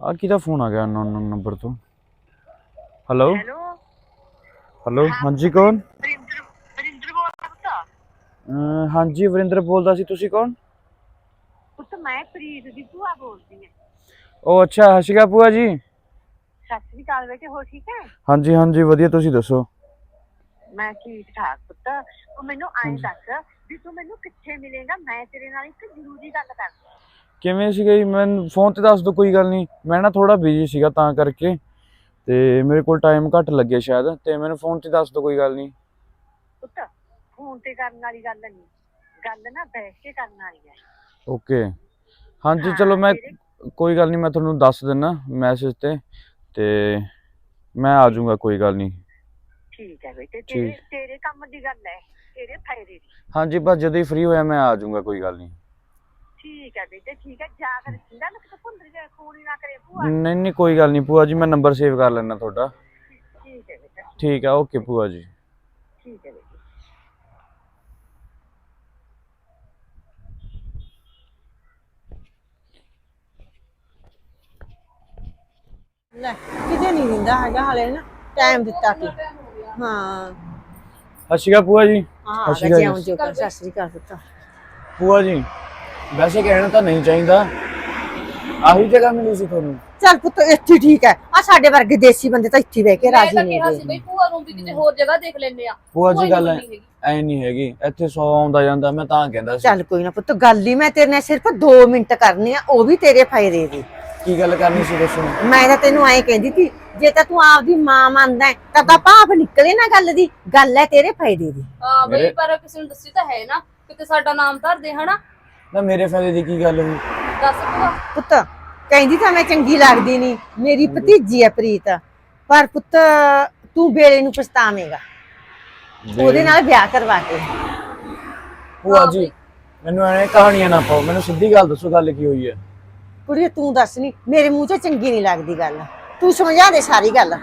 ਆ ਕਿਹਦਾ ਫੋਨ ਆ ਗਿਆ ਅਨਨੋਨ ਨੰਬਰ ਤੋਂ? ਹੈਲੋ ਹੈਲੋ ਹਾਂਜੀ ਕੌਣ? ਵਰਿੰਦਰ ਵਰਿੰਦਰ ਬੋਲਦਾ ਹਾਂਜੀ ਵਰਿੰਦਰ ਬੋਲਦਾ ਸੀ ਤੁਸੀਂ ਕੌਣ? ਪੁੱਤ ਮੈਂ ਪ੍ਰੀਤ ਦੀ ਭੂਆ ਬੋਲਦੀ ਹਾਂ। ਉਹ ਅੱਛਾ ਅਕਾਲ ਭੂਆ ਜੀ। ਸਤਿ ਸ੍ਰੀ ਅਕਾਲ ਬੇਟੇ ਹੋ ਠੀਕ ਹੈ? ਹਾਂਜੀ ਹਾਂਜੀ ਵਧੀਆ ਤੁਸੀਂ ਦੱਸੋ? ਮੈਂ ਠੀਕ ਠਾਕ ਪੁੱਤ। ਤੂੰ ਮੈਨੂੰ ਐਂ ਦੱਸ ਵੀ ਤੂੰ ਮੈਨੂੰ ਕਿੱਥੇ ਮਿਲੇਗਾ? ਮੈਂ ਤੇਰੇ ਨਾਲ ਇੱਕ ਜ਼ਰੂਰੀ ਗੱਲ ਕਰਨੀ ਕਿਵੇਂ ਸੀਗਾ ਜੀ? ਮੈਨੂੰ ਫੋਨ ਤੇ ਦੱਸ ਦਿਓ ਕੋਈ ਗੱਲ ਨਹੀਂ। ਮੈਂ ਨਾ ਥੋੜਾ ਬਿਜ਼ੀ ਸੀਗਾ ਤਾਂ ਕਰਕੇ। ਤੇ ਮੇਰੇ ਕੋਲ ਟਾਈਮ ਘੱਟ ਲੱਗਿਆ ਸ਼ਾਇਦ। ਤੇ ਮੈਨੂੰ ਫੋਨ ਤੇ ਦੱਸ ਦਿਓ ਕੋਈ ਗੱਲ ਨਹੀਂ। ਪੁੱਤ ਫੋਨ ਤੇ ਕਰਨ ਵਾਲੀ ਗੱਲ ਨਹੀਂ। ਗੱਲ ਨਾ ਬੈਠ ਕੇ ਕਰਨ ਵਾਲੀ ਹੈ ਓਕੇ ਹਾਂਜੀ ਚਲੋ ਮੈਂ ਕੋਈ ਗੱਲ ਨਹੀਂ ਮੈਂ ਤੁਹਾਨੂੰ ਦੱਸ ਦਿੰਨਾ ਮੈਸੇਜ ਤੇ। ਤੇ ਮੈਂ ਆ ਜਾਊਂਗਾ ਕੋਈ ਗੱਲ ਨਹੀਂ। ਠੀਕ ਹੈ ਬੇਟੇ ਤੇਰੇ। ਤੇਰੇ ਕੰਮ ਦੀ ਗੱਲ ਹੈ ਤੇਰੇ ਫਾਇਦੇ ਦੀ। ਹਾਂਜੀ ਬਸ ਜਦੋਂ ਹੀ ਫ੍ਰੀ ਹੋਇਆ ਮੈਂ ਆ ਜਾਊਂਗਾ ਕੋਈ ਗੱਲ ਨਹੀਂ। ਠੀਕ ਹੈ ਬੇਟੇ ਠੀਕ ਹੈ ਜਾ ਕਰ ਜਿੰਦਾ ਨਾ ਕਿਤੇ ਭੁੰਦਰ ਜਾ ਖੂਨ ਹੀ ਨਾ ਕਰੇ ਭੂਆ। ਨਹੀਂ ਨਹੀਂ ਕੋਈ ਗੱਲ ਨਹੀਂ ਭੂਆ ਜੀ ਮੈਂ ਨੰਬਰ ਸੇਵ ਕਰ ਲੈਣਾ ਤੁਹਾਡਾ। ਠੀਕ ਹੈ ਬੇਟਾ। ਠੀਕ ਆ ਓਕੇ ਭੂਆ ਜੀ। ਠੀਕ ਹੈ ਬੇਟੇ। ਲੈ ਕਿਤੇ ਨਹੀਂ ਦਿੰਦਾ ਹੈਗਾ ਹਾਲੇ ਨਾ ਟਾਈਮ ਦਿੱਤਾ ਕਿ। ਹਾਂ। ਸਤਿ ਸ਼੍ਰੀ ਅਕਾਲ ਭੂਆ ਜੀ। ਹਾਂ ਸਤਿ ਸ਼੍ਰੀ ਅਕਾਲ ਜੋ। ਕਰ ਸਤਿ ਸ੍ਰੀ ਅਕਾਲ ਪੁੱਤ। ਭੂਆ ਜੀ ਵੈਸੇ ਕਹਿਣਾ ਤਾਂ ਨਹੀਂ ਚਾਹੀਦਾ। ਆਹੀ ਜਗ੍ਹਾ ਮਿਲੀ ਸੀ ਤੁਹਾਨੂੰ? ਚੱਲ ਪੁੱਤ ਇੱਥੇ ਹੀ ਠੀਕ ਹੈ। ਆ ਸਾਡੇ ਵਰਗੇ ਦੇਸੀ ਬੰਦੇ ਤਾਂ ਇੱਥੇ ਹੀ ਬਹਿ ਕੇ ਮੈਂ ਰਾਜੀ ਤਾਂ ਨਹੀਂ ਕਿਹਾ ਸੀ ਭੂਆ ਨੂੰ ਵੀ ਕਿਤੇ ਹੋਰ ਜਗ੍ਹਾ ਦੇਖ ਲੈਨੇ ਆ। ਭੂਆ ਜੀ ਗੱਲ ਨਹੀਂ ਹੈਗੀ। ਐ ਨਹੀਂ ਹੈਗੀ। ਇੱਥੇ 100 ਆਉਂਦਾ ਜਾਂਦਾ ਮੈਂ ਤਾਂ ਕਹਿੰਦਾ ਸੀ। ਚੱਲ ਕੋਈ ਨਾ ਪੁੱਤ ਗੱਲ ਹੀ ਮੈਂ ਤੇਰੇ ਨਾਲ ਸਿਰਫ 2 ਮਿੰਟ ਕਰਨੀ ਆ ਉਹ ਵੀ ਤੇਰੇ ਫਾਇਦੇ ਦੀ। ਕੀ ਗੱਲ ਕਰਨੀ ਸੀ ਦੱਸੋ? ਮੈਂ ਤਾਂ ਤੈਨੂੰ ਐਂ ਕਹਿੰਦੀ ਸੀ ਜੇ ਤਾਂ ਤੂੰ ਆਪਦੀ ਮਾਂ ਮੰਨਦਾ ਹੈ, ਤਾਂ ਤਾਂ ਭਾਫ ਨਿਕਲੇ ਨਾ ਗੱਲ ਦੀ। ਗੱਲ ਹੈ ਤੇਰੇ ਫਾਇਦੇ ਦੀ। ਹਾਂ ਬਈ ਮੇਰੇ- ਪਰ ਕਿਸੇ ਨੂੰ ਦੱਸੀ ਤਾਂ ਹੈ ਨਾ ਕਿਤੇ ਸਾਡਾ ਨਾਮ ਧਰ ਦੇ ਹਨਾ? ਨਾ ਮੇਰੇ ਫਾਇਦੇ ਦੀ ਕੀ ਗੱਲ ਹੋਈ? ਦੱਸ ਭੂਆ। ਪੁੱਤ ਕਹਿੰਦੀ ਤਾਂ ਮੈਂ ਚੰਗੀ ਲੱਗਦੀ ਨਹੀਂ ਮੇਰੀ ਭਤੀਜੀ ਹੈ ਪ੍ਰੀਤ। ਪਰ ਪੁੱਤ ਤੂੰ ਬੇੜੇ ਨੂੰ ਪਛਤਾਵੇਂਗਾ। ਉਹਦੇ ਨਾਲ ਵਿਆਹ ਕਰਵਾ ਕੇ। ਭੂਆ ਜੀ ਮੈਨੂੰ ਐਵੇਂ ਕਹਾਣੀਆਂ ਨਾ ਪਾਓ। ਮੈਨੂੰ ਸਿੱਧੀ ਗੱਲ ਦੱਸੋ ਗੱਲ ਕੀ ਹੋਈ ਹੈ? ਕੁੜੀਏ ਤੂੰ ਦੱਸ ਨੀ। ਮੇਰੇ ਮੂੰਹ 'ਚ ਚੰਗੀ ਨਹੀਂ ਲੱਗਦੀ ਗੱਲ। ਤੂੰ ਸਮਝਾ ਦੇ ਸਾਰੀ ਗੱਲ।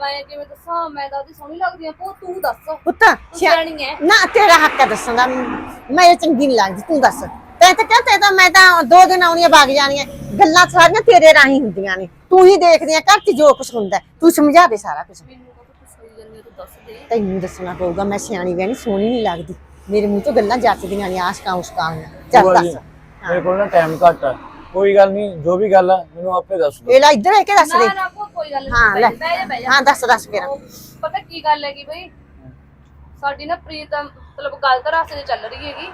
ਮੈਂ ਕਿਵੇਂ ਦੱਸਾਂ? ਮੈਂ ਤਾਂ ਉਹਦੀ ਸੋਹਣੀ ਲੱਗਦੀ ਆ। ਭੂਆ ਤੂੰ ਦੱਸ। ਪੁੱਤ ਸਿਆਣੀ ਹੈ ਨਾ ਤੇਰਾ ਹੱਕ ਹੈ ਦੱਸਣ ਦਾ। ਮੈਂ ਚੰਗੀ ਨਹੀਂ ਲੱਗਦੀ। ਤੂੰ ਦੱਸ। ਤੈਂ ਤਾਂ ਕਿਹਾ ਤੇ ਤਾਂ ਮੈਂ ਤਾਂ ਦੋ ਦਿਨ ਆਉਣੀਆਂ ਵਗ ਜਾਣੀਆਂ। ਗੱਲਾਂ ਸਾਰੀਆਂ ਤੇਰੇ ਰਾਹੀਂ ਹੁੰਦੀਆਂ ਨੇ। ਤੂੰ ਹੀ ਦੇਖਦੀ ਆ ਘਰ 'ਚ ਜੋ ਕੁਝ ਹੁੰਦਾ। ਤੂੰ ਸਮਝਾ ਦੇ ਸਾਰਾ ਕੁਝ ਮੈਨੂੰ ਤਾਂ ਤੂੰ ਸਹੀ ਜੰਨੇ ਤੂੰ ਦੱਸ ਦੇ। ਤੈਨੂੰ ਦੱਸਣਾ ਪਊਗਾ ਮੈਂ ਸਿਆਣੀ ਬਹਿਣੀ ਸੋਹਣੀ ਨਹੀਂ ਲੱਗਦੀ। ਮੇਰੇ ਮੂੰਹ 'ਚੋਂ ਗੱਲਾਂ ਜੱਚਦੀਆਂ ਨੇ ਆਸ਼ਕਾਂ ਉਸਕਾਂ ਚੱਲ ਭੂਆ ਜੀ ਦੱਸ ਮੇਰੇ ਕੋਲ ਨਾ ਟਾਈਮ ਘੱਟ ਆ। ਕੋਈ ਗੱਲ ਨਹੀਂ ਜੋ ਵੀ ਗੱਲ ਆ ਮੈਨੂੰ ਆਪੇ ਦੱਸ ਦਿਓ। ਇਹ ਲੈ ਇੱਧਰ ਆ ਕੇ ਦੱਸ ਦੇ। ਨਾ ਨਾ ਭੂਆ ਕੋਈ ਗੱਲ ਹਾਂ, ਲੈ। ਬਹਿ ਜਾ ਬਹਿ ਜਾ। ਹਾਂ ਦੱਸ ਦੱਸ ਫਿਰ ਉਹ ਪਤਾ ਕੀ ਗੱਲ ਹੈਗੀ ਬਈ? ਸਾਡੀ ਨਾ ਪ੍ਰੀਤ ਮਤਲਬ ਗਲਤ ਰਸਤੇ ਤੇ ਚੱਲ ਰਹੀ ਹੈਗੀ।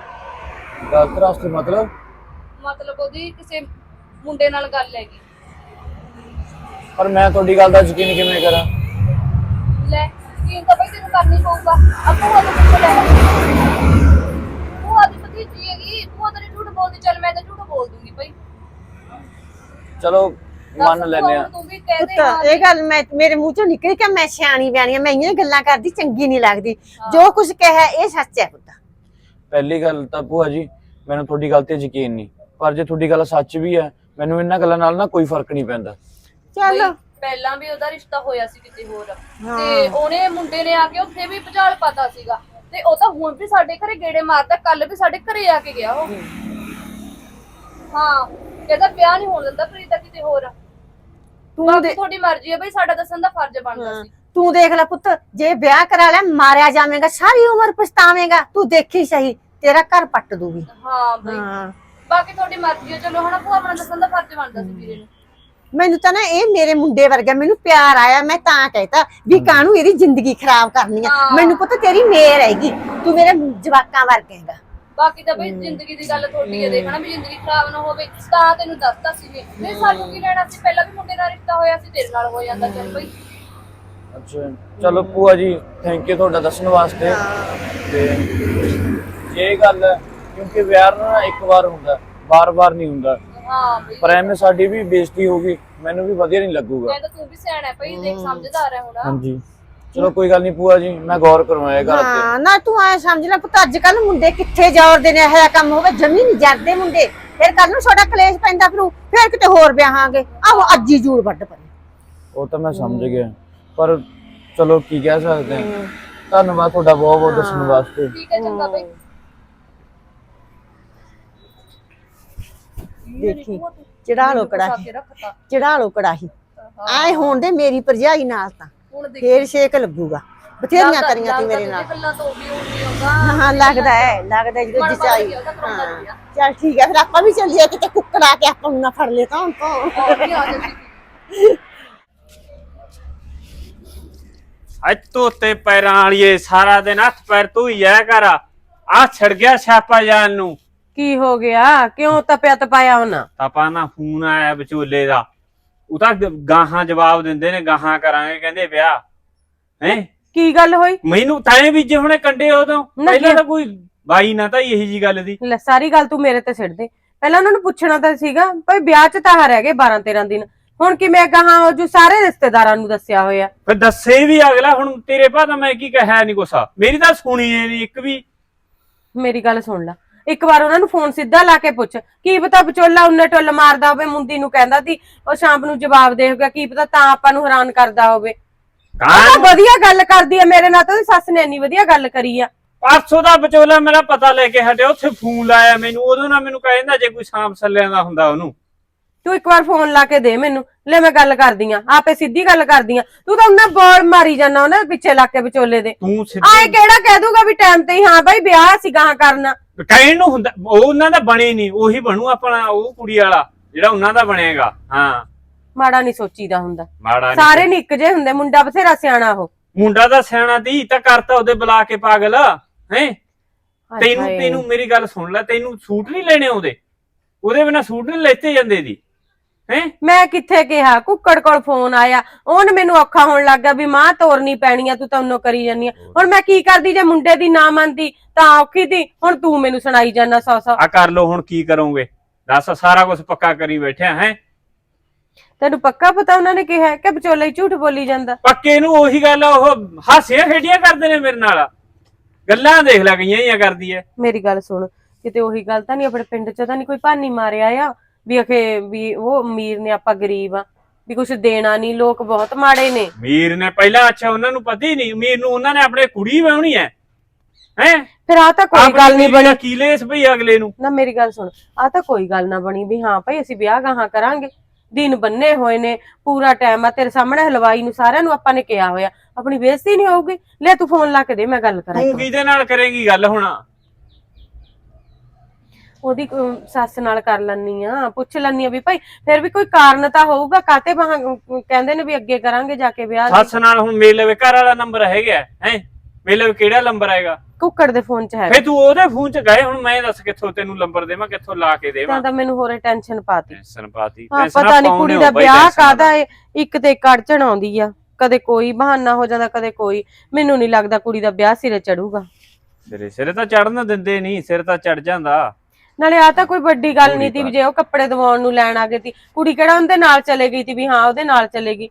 ਗਲਤ ਰਸਤੇ ਮਤਲਬ? ਮਤਲਬ ਉਹਦੀ ਕਿਸੇ ਮੁੰਡੇ ਨਾਲ ਗੱਲ ਹੈਗੀ। ਪਰ ਮੈਂ ਤੁਹਾਡੀ ਗੱਲ ਦਾ ਯਕੀਨ ਕਿਵੇਂ ਕਰਾਂ? ਲੈ ਯਕੀਨ ਤਾਂ ਬਈ ਤੈਨੂੰ ਕਰਨੀ ਪਊਗਾ। ਆ ਭੂਆ ਨੂੰ ਪੁੱਛ ਲੈ ਭੂਆ ਦੀ ਭਤੀਜੀ ਹੈਗੀ ਭੂਆ ਤੇਰੀ ਝੂਠ ਬੋਲਦੀ। ਚੱਲ ਮੈਂ ਤਾਂ ਝੂਠ ਬੋਲ ਦੂੰਗੀ ਬਈ। ਚਲੋ ਮੰਨ ਲੈਨੇ ਆ। ਤੂੰ ਵੀ ਕਹਿ ਦੇ ਪੁੱਤ ਇਹ ਗੱਲ ਮੈਂ ਮੇਰੇ ਮੂੰਹ ਚੋਂ ਨਿਕਲੀ ਕਿ ਮੈਂ ਸਿਆਣੀ ਬਿਆਣੀ ਆ? ਮੈਂ ਇਹ ਗੱਲਾਂ ਕਰਦੀ ਚੰਗੀ ਨਹੀਂ ਲੱਗਦੀ। ਜੋ ਕੁਝ ਕਿਹਾ ਇਹ ਸੱਚ ਹੈ ਪੁੱਤ। ਪਹਿਲੀ ਗੱਲ ਤਾਂ ਭੂਆ ਜੀ ਮੈਨੂੰ ਤੁਹਾਡੀ ਗੱਲ ਤੇ ਯਕੀਨ ਨਹੀਂ। ਪਰ ਜੇ ਤੁਹਾਡੀ ਗੱਲ ਸੱਚ ਵੀ ਹੈ ਮੈਨੂੰ ਇਹਨਾਂ ਗੱਲਾਂ ਨਾਲ ਨਾ ਕੋਈ ਫ਼ਰਕ ਨਹੀਂ ਪੈਂਦਾ। ਚੱਲ। ਪਹਿਲਾਂ ਵੀ ਉਹਦਾ ਰਿਸ਼ਤਾ ਹੋਇਆ ਸੀ ਕਿਤੇ ਹੋਰ। ਤੇ ਉਹਨੇ ਮੁੰਡੇ ਨੇ ਆ ਕੇ ਉੱਥੇ ਵੀ ਭਜਾਲ ਪਤਾ ਸੀਗਾ। ਤੇ ਉਹ ਤਾਂ ਹੁਣ ਵੀ ਸਾਡੇ ਘਰੇ ਗੇੜੇ ਮਾਰਦਾ ਕੱਲ ਵੀ ਸਾਡੇ ਘਰੇ ਆ ਕੇ ਗਿਆ ਉਹ। ਹਾਂ ਕਹਿੰਦਾ ਵਿਆਹ ਨਹੀਂ ਹੋਣ ਦਿੰਦਾ ਪ੍ਰੀਤਾ ਕਿਤੇ ਹੋਰ। ਤੂੰ ਬਾਕੀ ਤੁਹਾਡੀ ਮਰਜ਼ੀ ਹੈ ਬਈ ਸਾਡਾ ਦੱਸਣ ਦਾ ਫਰਜ਼ ਬਣਦਾ ਸੀ। ਤੂੰ ਦੇਖ ਲੈ ਪੁੱਤ ਜੇ ਵਿਆਹ ਕਰਾ ਲਿਆ ਮਾਰਿਆ ਜਾਵੇਂਗਾ ਸਾਰੀ ਉਮਰ ਪਛਤਾਵੇਂਗਾ ਤੂੰ ਦੇਖੀ ਸਹੀ ਤੇਰਾ ਘਰ ਪੱਟ ਦੂਗੀ। ਹਾਂ ਬਈ। ਹਾਂ। ਬਾਕੀ ਤੁਹਾਡੀ ਮਰਜ਼ੀ ਹੈ ਚਲੋ ਹਣਾ ਭੂਆ ਆਪਣਾ ਦੱਸਣ ਦਾ ਫਰਜ਼ ਬਣਦਾ ਸੀ ਵੀਰੇ ਨੂੰ। ਮੈਨੂੰ ਤਾਂ ਨਾ ਇਹ ਮੇਰੇ ਮੁੰਡੇ ਵਰਗਾ ਮੈਨੂੰ ਪਿਆਰ ਆਇਆ ਮੈਂ ਤਾਂ ਕਹਿਤਾ ਵੀ ਕਾਹਨੂੰ ਇਹਦੀ ਜ਼ਿੰਦਗੀ ਖਰਾਬ ਕਰਨੀ ਆ? ਹਾਂ। ਮੈਨੂੰ ਪਤਾ ਤੇਰੀ ਮੇਰ ਹੈਗੀ ਤੂੰ ਮੇਰੇ ਜਵਾਕਾਂ ਵਰਗਾ ਹੈਗਾ। ਬਾਕੀ ਤਾਂ ਬਈ ਜ਼ਿੰਦਗੀ ਦੀ ਗੱਲ ਤੁਹਾਡੀ ਹੈ ਦੇਖਣਾ ਵੀ ਜ਼ਿੰਦਗੀ ਖਰਾਬ ਨਾ ਹੋਵੇ ਤਾਂ ਤੈਨੂੰ ਦੱਸਦਾ ਸੀ ਵੀ ਨਹੀਂ ਸਾਨੂੰ ਕੀ ਲੈਣਾ ਸੀ? ਪਹਿਲਾਂ ਵੀ ਮੁੰਡੇ ਨਾਲ ਰਿਸ਼ਤਾ ਹੋਇਆ ਸੀ ਤੇਰੇ ਨਾਲ ਹੋ ਜਾਂਦਾ ਚੱਲ ਬਈ। ਅੱਛਾ। ਚਲੋ ਭੂਆ ਜੀ ਥੈਂਕ ਯੂ ਤੁਹਾਡਾ ਦੱਸਣ ਵਾਸਤੇ। ਤੇ ਇਹ ਗੱਲ ਹੈ ਕਿਉਂਕਿ ਵਿਆਹ ਨਾ ਇੱਕ ਵਾਰ ਹੁੰਦਾ ਬਾਰ-ਬਾਰ ਨਹੀਂ ਹੁੰਦਾ। ਹਾਂ ਬਈ। ਪਰ ਐਵੇਂ ਸਾਡੀ ਵੀ ਬੇਇੱਜ਼ਤੀ ਹੋਊਗੀ ਮੈਨੂੰ ਵੀ ਵਧੀਆ ਨਹੀਂ ਲੱਗੂਗਾ। ਮੈਂ ਤਾਂ ਤੂੰ ਵੀ ਸਿਆਣਾ ਹੈ ਭਈ ਦੇਖ ਸਮਝਦਾਰ ਹੈ ਹੁਣ। ਹਾਂਜੀ। ਚਲੋ ਕੋਈ ਗੱਲ ਨਹੀਂ ਭੂਆ ਜੀ ਮੈਂ ਗੌਰ ਕਰਵਾਇਆ ਗੱਲ ਤੇ। ਹਾਂ ਨਾ ਤੂੰ ਐ ਸਮਝ ਲੈ ਪੁੱਤ ਅੱਜ ਕੱਲ ਮੁੰਡੇ ਕਿੱਥੇ ਜੋਰਦੇ ਨੇ ਇਹੋ ਜਿਹਾ ਕੰਮ ਹੋਵੇ ਜਮੀ ਨਹੀਂ ਜਰਦੇ ਮੁੰਡੇ। ਫਿਰ ਕੱਲ ਨੂੰ ਛੋਟਾ ਕਲੇਸ਼ ਪੈਂਦਾ ਫਿਰੂ ਫਿਰ ਕਿਤੇ ਹੋਰ ਵਿਆਹਾਂਗੇ। ਆਹੋ ਅੱਜ ਹੀ ਜੂੜ ਵੱਡ ਪਰੇ। ਉਹ ਤਾਂ ਮੈਂ ਸਮਝ ਗਿਆ। ਪਰ ਚਲੋ ਕੀ ਕਹਿ ਸਕਦੇ ਹਾਂ। ਧੰਨਵਾਦ ਤੁਹਾਡਾ ਬਹੁਤ ਬਹੁਤ ਦੱਸਣ ਵਾਸਤੇ। ਠੀਕ ਹੈ ਚੰਗਾ ਬਈ। ਦੇਖੀ ਚੜਾ ਲੋ ਕੜਾਹੀ। ਚੜਾ ਲੋ ਕੜਾਹੀ। ਆਏ ਹੋਣ ਦੇ ਮੇਰੀ ਭਰਜਾਈ ਨਾਲ ਤਾਂ। ਫੇਰ ਛੇਕ ਲੱਗੂਗਾ। ਬਥੇਰੀਆਂ ਕਰੀਆਂ ਤੀ ਮੇਰੇ ਨਾਲ। ਹਾਂ ਲੱਗਦਾ ਹੈ ਲੱਗਦਾ ਜਦੋਂ ਜਿਚਾਈ। ਚਲ ਠੀਕ ਹੈ ਫਿਰ ਆਪਾਂ ਵੀ ਚੱਲੀਏ ਕਿਤੇ ਕੁੱਕੜਾ ਕੇ ਆਪਾਂ ਨੂੰ ਨਾ ਫੜ ਲੈ ਤਾਂ ਹੁਣ ਤੋਂ ਹੋਰ ਵੀ ਆ ਜਾਂਦੀ ਸੀ। ਅੱਜ ਧੋਤੇ ਪੈਰਾਂ ਵਾਲੀਏ ਸਾਰਾ ਦਿਨ ਹੱਥ ਪੈਰ ਧੋਈ ਜਾਇਆ ਕਰ। ਆ ਛੜ ਗਿਆ ਛਾਪਾ ਜਾਣ ਨੂੰ। ਕੀ ਹੋ ਗਿਆ? ਕਿਉਂ ਤਪਿਆ ਤਪਾਇਆ ਹੋਣਾ? ਤਾਪਾ ਨਾ ਫੋਨ ਆਇਆ ਵਿਚੋਲੇ ਦਾ। ਉਹ ਤਾਂ ਗ- ਗਾਹਾਂ ਜਵਾਬ ਦਿੰਦੇ ਨੇ ਗਾਹਾਂ ਕਰਾਂਗੇ ਕਹਿੰਦੇ ਵਿਆਹ। ਹੈ? ਕੀ ਗੱਲ ਹੋਈ? ਮੈਨੂੰ ਤਾਂ ਬੀਜੇ ਹੁਣੇ ਕੰਡੇ ਉਦੋਂ ਨਾ ਪਹਿਲਾਂ ਤਾਂ ਕੋਈ ਬਾਈ ਨਾ ਤਾਂ ਇਹੀ ਜੀ ਗੱਲ ਦੀ। ਲੈ ਸਾਰੀ ਗੱਲ ਤੂੰ ਮੇਰੇ ਤੇ ਛੱਡ ਦੇ। ਪਹਿਲਾਂ ਉਹਨਾਂ ਨੂੰ ਪੁੱਛਣਾ ਤਾਂ ਸੀਗਾ ਭਾਈ ਵਿਆਹ ਚ ਤਾਂ ਰਹਿ ਗਏ 12 13 ਦਿਨ। ਹੁਣ ਕਿਵੇਂ ਕਹਾਂ ਉਹ ਜੋ ਸਾਰੇ ਰਿਸ਼ਤੇਦਾਰਾਂ ਨੂੰ ਦੱਸਿਆ ਹੋਇਆ? ਫਿਰ ਦੱਸੇ ਵੀ ਅਗਲਾ ਹੁਣ ਤੇਰੇ ਪਾ ਤਾਂ ਮੈਂ ਕੀ ਕਹਿਆ ਨਹੀਂ ਗੁੱਸਾ। ਮੇਰੀ ਤਾਂ ਸੁਣੀ ਨਹੀਂ ਇੱਕ ਵੀ। ਮੇਰੀ ਗੱਲ ਸੁਣ ਲੈ। ਇੱਕ ਵਾਰ ਉਹਨਾਂ ਨੂੰ ਫੋਨ ਸਿੱਧਾ ਲਾ ਕੇ ਪੁੱਛ ਕੀ ਪਤਾ ਵਿਚੋਲਾ ਉਹਨੇ ਟੁੱਲ ਮਾਰਦਾ ਹੋਵੇ ਮੁੰਦੀ ਨੂੰ ਕਹਿੰਦਾ ਸੀ ਉਹ ਸ਼ਾਮ ਨੂੰ ਜਵਾਬ ਦੇ ਹੋਗਾ ਕੀ ਪਤਾ ਤਾਂ ਆਪਾਂ ਨੂੰ ਹੈਰਾਨ ਕਰਦਾ ਹੋਵੇ। ਉਹ ਤਾਂ ਕਾਂ ਵਧੀਆ ਗੱਲ ਕਰਦੀ ਆ ਮੇਰੇ ਨਾਲ ਤਾਂ ਉਹਦੀ ਸੱਸ ਨੇ ਇੰਨੀ ਵਧੀਆ ਗੱਲ ਕਰੀ ਆ। ਪਰਸੋਂ ਦਾ ਵਿਚੋਲਾ ਮੇਰਾ ਪਤਾ ਲੈ ਕੇ ਹਟਿਆ ਉੱਥੇ ਫੋਨ ਲਾਇਆ ਮੈਨੂੰ ਉਦੋਂ ਨਾ ਮੈਨੂੰ ਕਹਿੰਦਾ ਜੇ ਕੋਈ ਸਾਂਪ ਸੱਲਿਆਂ ਦਾ ਹੁੰਦਾ ਉਹਨੂੰ। ਤੂੰ ਇੱਕ ਵਾਰ ਫੋਨ ਲਾ ਕੇ ਦੇ ਮੈਨੂੰ। ਲੈ ਮੈਂ ਗੱਲ ਕਰਦੀ ਆ ਆਪੇ ਸਿੱਧੀ ਗੱਲ ਕਰਦੀ ਆ। ਤੂੰ ਤਾਂ ਉਹਨਾਂ ਬੋਲ ਮਾਰੀ ਜਾਂਦਾ ਉਹਨਾਂ ਦੇ ਪਿੱਛੇ ਲਾ ਕੇ ਵਿਚੋਲੇ ਦੇ। ਤੂੰ ਆਏ ਸਿੱਧੀ ਕਿਹੜਾ ਕਹਿ ਦੂਗਾ ਵੀ ਟਾਈਮ ਤੇ ਹੀ ਹਾਂ ਭਾਈ ਵਿਆਹ ਸੀ ਗਾਂ ਕਰਨਾ। ਕਹਿਣ ਨੂੰ ਹੁੰਦਾ ਉਹ ਉਹਨਾਂ ਦਾ ਬਣੇ ਨਹੀਂ ਉਹੀ ਬਣੂ ਆਪਣਾ ਉਹ ਕੁੜੀ ਵਾਲਾ ਜਿਹੜਾ ਉਹਨਾਂ ਦਾ ਬਣੇਗਾ ਹਾਂ। ਮਾੜਾ ਨਹੀਂ ਸੋਚੀਦਾ ਹੁੰਦਾ। ਮਾੜਾ ਨੀ। ਸਾਰੇ ਨੀ ਇੱਕ ਜੇ ਹੁੰਦੇ ਮੁੰਡਾ ਬਥੇਰਾ ਸਿਆਣਾ ਉਹ। ਮੁੰਡਾ ਦਾ ਸਿਆਣਾ ਦੀ ਤਾਂ ਕਰਤਾ ਉਹਦੇ ਬੁਲਾ ਕੇ ਪਾਗਲ ਹੈ। ਤੈਨੂੰ ਹਾਏ। ਤੈਨੂੰ ਮੇਰੀ ਗੱਲ ਸੁਣ ਲੈ ਤੈਨੂੰ ਸੂਟ ਨਹੀਂ ਲੈਣੇ ਉਹਦੇ। ਉਹਦੇ ਬਿਨਾ ਸੂਟ ਨਹੀਂ ਲੈਤੇ ਜਾਂਦੇ ਦੀ। ਹੈ? ਮੈਂ ਕਿੱਥੇ ਕਿਹਾ? ਕੁੱਕੜ ਕੋਲ ਫੋਨ ਆਇਆ। ਉਹਨ ਮੈਨੂੰ ਔਖਾ ਹੋਣ ਲੱਗਾ ਵੀ ਮਾਂ ਤੋਰਨੀ ਪੈਣੀ ਆ ਤੂੰ ਤਾਂ ਉਹਨੋਂ ਕਰੀ ਜਾਨੀ ਆ। ਹੁਣ ਮੈਂ ਕੀ ਕਰਦੀ ਜੇ ਮੁੰਡੇ ਦੀ ਨਾ ਮੰਨਦੀ ਤਾਂ ਔਖੀ ਦੀ ਹੁਣ ਤੂੰ ਮੈਨੂੰ ਸੁਣਾਈ ਜਾਨਾ ਸੌ ਸੌ। ਆ ਕਰ ਲੋ ਹੁਣ ਕੀ ਕਰੋਗੇ? ਦੱਸ ਸਾਰਾ ਕੁਝ ਪੱਕਾ ਕਰੀ ਬੈਠਿਆ ਹੈ? ਤੈਨੂੰ ਪੱਕਾ ਪਤਾ ਉਹਨਾਂ ਨੇ ਕਿਹਾ ਕਿ ਵਿਚੋਲਾ ਝੂਠ ਬੋਲੀ ਜਾਂਦਾ? ਪੱਕੇ ਨੂੰ ਉਹੀ ਗੱਲ ਆ, ਉਹ ਹਾਸਿਆਂ ਖੇਡੀਆਂ ਕਰਦੇ ਨੇ ਮੇਰੇ ਨਾਲ। ਗੱਲਾਂ ਦੇਖ ਲੈ ਗਈਆਂ ਹੀ ਕਰਦੀ ਐ। ਮੇਰੀ ਗੱਲ ਸੁਣ ਕਿਤੇ ਉਹੀ ਗੱਲ ਤਾਂ ਨਹੀਂ ਆਪਣੇ ਪਿੰਡ 'ਚ ਤਾਂ ਨਹੀਂ ਕੋਈ ਭਾਨੀ ਮਾਰਿਆ ਆ? ਵੀ ਅਖੇ ਵੀ ਉਹ ਅਮੀਰ ਨੇ ਆਪਾਂ ਗਰੀਬ ਆ ਵੀ ਕੁਝ ਦੇਣਾ ਨਹੀਂ ਲੋਕ ਬਹੁਤ ਮਾੜੇ ਨੇ। ਮੀਰ ਨੇ ਪਹਿਲਾਂ ਅੱਛਾ ਉਹਨਾਂ ਨੂੰ ਪਤਾ ਹੀ ਨਹੀਂ ਮੀਰ ਨੂੰ ਉਹਨਾਂ ਨੇ ਆਪਣੇ ਕੁੜੀ ਵਿਆਹਣੀ ਐ ਹੈ? ਫਿਰ ਆ ਤਾਂ ਕੋਈ ਗੱਲ ਨਹੀਂ ਬਣੀ। ਕੀਲੇਸ ਭਈ ਅਗਲੇ ਨੂੰ। ਨਾ ਮੇਰੀ ਗੱਲ ਸੁਣ ਆ ਤਾਂ ਕੋਈ ਗੱਲ ਨਾ ਬਣੀ ਵੀ ਹਾਂ ਭਾਈ ਅਸੀਂ ਵਿਆਹ ਗਾਹਾਂ ਕਰਾਂਗੇ। ਦਿਨ ਬੰਨੇ ਹੋਏ ਨੇ ਪੂਰਾ ਟਾਈਮ ਆ ਤੇਰੇ ਸਾਹਮਣੇ ਹਲਵਾਈ ਨੂੰ ਸਾਰਿਆਂ ਨੂੰ ਆਪਾਂ ਨੇ ਕਿਹਾ ਹੋਇਆ। ਆਪਣੀ ਬੇਇੱਜ਼ਤੀ ਨਹੀਂ ਹੋਊਗੀ? ਲੈ ਤੂੰ ਫੋਨ ਲਾ ਕੇ ਦੇ ਮੈਂ ਗੱਲ ਕਰਾਂ ਤੂੰ। ਕਿਹਦੇ ਨਾਲ ਕਰੇਂਗੀ ਗੱਲ ਹੁਣ? ਉਹਦੀ ਅਮ, ਸੱਸ ਨਾਲ ਕਰ ਲੈਣੀ ਆ ਪੁੱਛ ਲੈਣੀ ਆ ਵੀ ਭਾਈ ਫਿਰ ਵੀ ਕੋਈ ਕਾਰਨ ਤਾਂ ਹੋਊਗਾ ਕਾਤੇ ਬਾਹਾਂ ਕਹਿੰਦੇ ਨੇ ਵੀ ਅੱਗੇ ਕਰਾਂਗੇ ਜਾ ਕੇ ਵਿਆਹ ਸੱਸ ਨਾਲ ਹੁਣ ਮੇਰੇ ਲਵੇ ਘਰ ਵਾਲਾ ਨੰਬਰ ਹੈਗਾ ਹੈ? ਮੇਰੇ ਲਵੇ ਕਿਹੜਾ ਨੰਬਰ ਆਏਗਾ? ਕੁੱਕੜ ਦੇ ਫੋਨ 'ਚ ਹੈ। ਫੇ ਤੂੰ ਉਹਦੇ ਫੋਨ 'ਚ ਗਏ ਹੁਣ ਮੈਂ ਦੱਸ ਕਿੱਥੋਂ ਤੈਨੂੰ ਨੰਬਰ ਦੇਵਾਂ ਕਿੱਥੋਂ ਲਾ ਕੇ ਦੇਵਾਂ? ਤਾਂ ਮੈਨੂੰ ਹੋਰੇ ਟੈਨਸ਼ਨ ਪਾਤੀ। ਟੈਨਸ਼ਨ ਪਾਤੀ ਹਾਂ ਟੈਨਸ਼ਨਾਂ ਪਤਾ ਨਹੀਂ ਪਾਉਂਦੇ ਕੁੜੀ ਹੋ ਦਾ ਬਾਈ, ਵਿਆਹ ਟੈਨਸ਼ਨਾਂ ਕਾਦਾ ਏ ਇੱਕ ਤੇ ਕੜਚਣ ਆਉਂਦੀ ਆ ਕਦੇ ਕੋਈ ਬਹਾਨਾ ਹੋ ਜਾਂਦਾ ਕਦੇ ਕੋਈ। ਮੈਨੂੰ ਨਹੀਂ ਲੱਗਦਾ ਕੁੜੀ ਦਾ ਵਿਆਹ ਸਿਰੇ ਚੜੂਗਾ। ਸਿਰੇ ਸਿਰੇ ਤਾਂ ਚੜਨ ਦਿੰਦੇ ਨਹੀਂ ਸਿਰ ਤਾਂ ਚੜ ਜਾਂਦਾ। ਨਾਲੇ ਆ ਤਾਂ ਕੋਈ ਵੱਡੀ ਗੱਲ ਨਹੀਂ ਤੀ। ਵੀ ਜੇ ਉਹ ਕੱਪੜੇ ਦਵਾਉਣ ਨੂੰ ਲੈਣ ਆ ਗਈ ਤੀ ਕੁੜੀ ਕਿਹੜਾ ਉਹਦੇ ਨਾਲ ਚਲੇ ਗਈ ਤੀ ਵੀ ਹਾਂ ਉਹਦੇ ਨਾਲ ਚਲੇਗੀ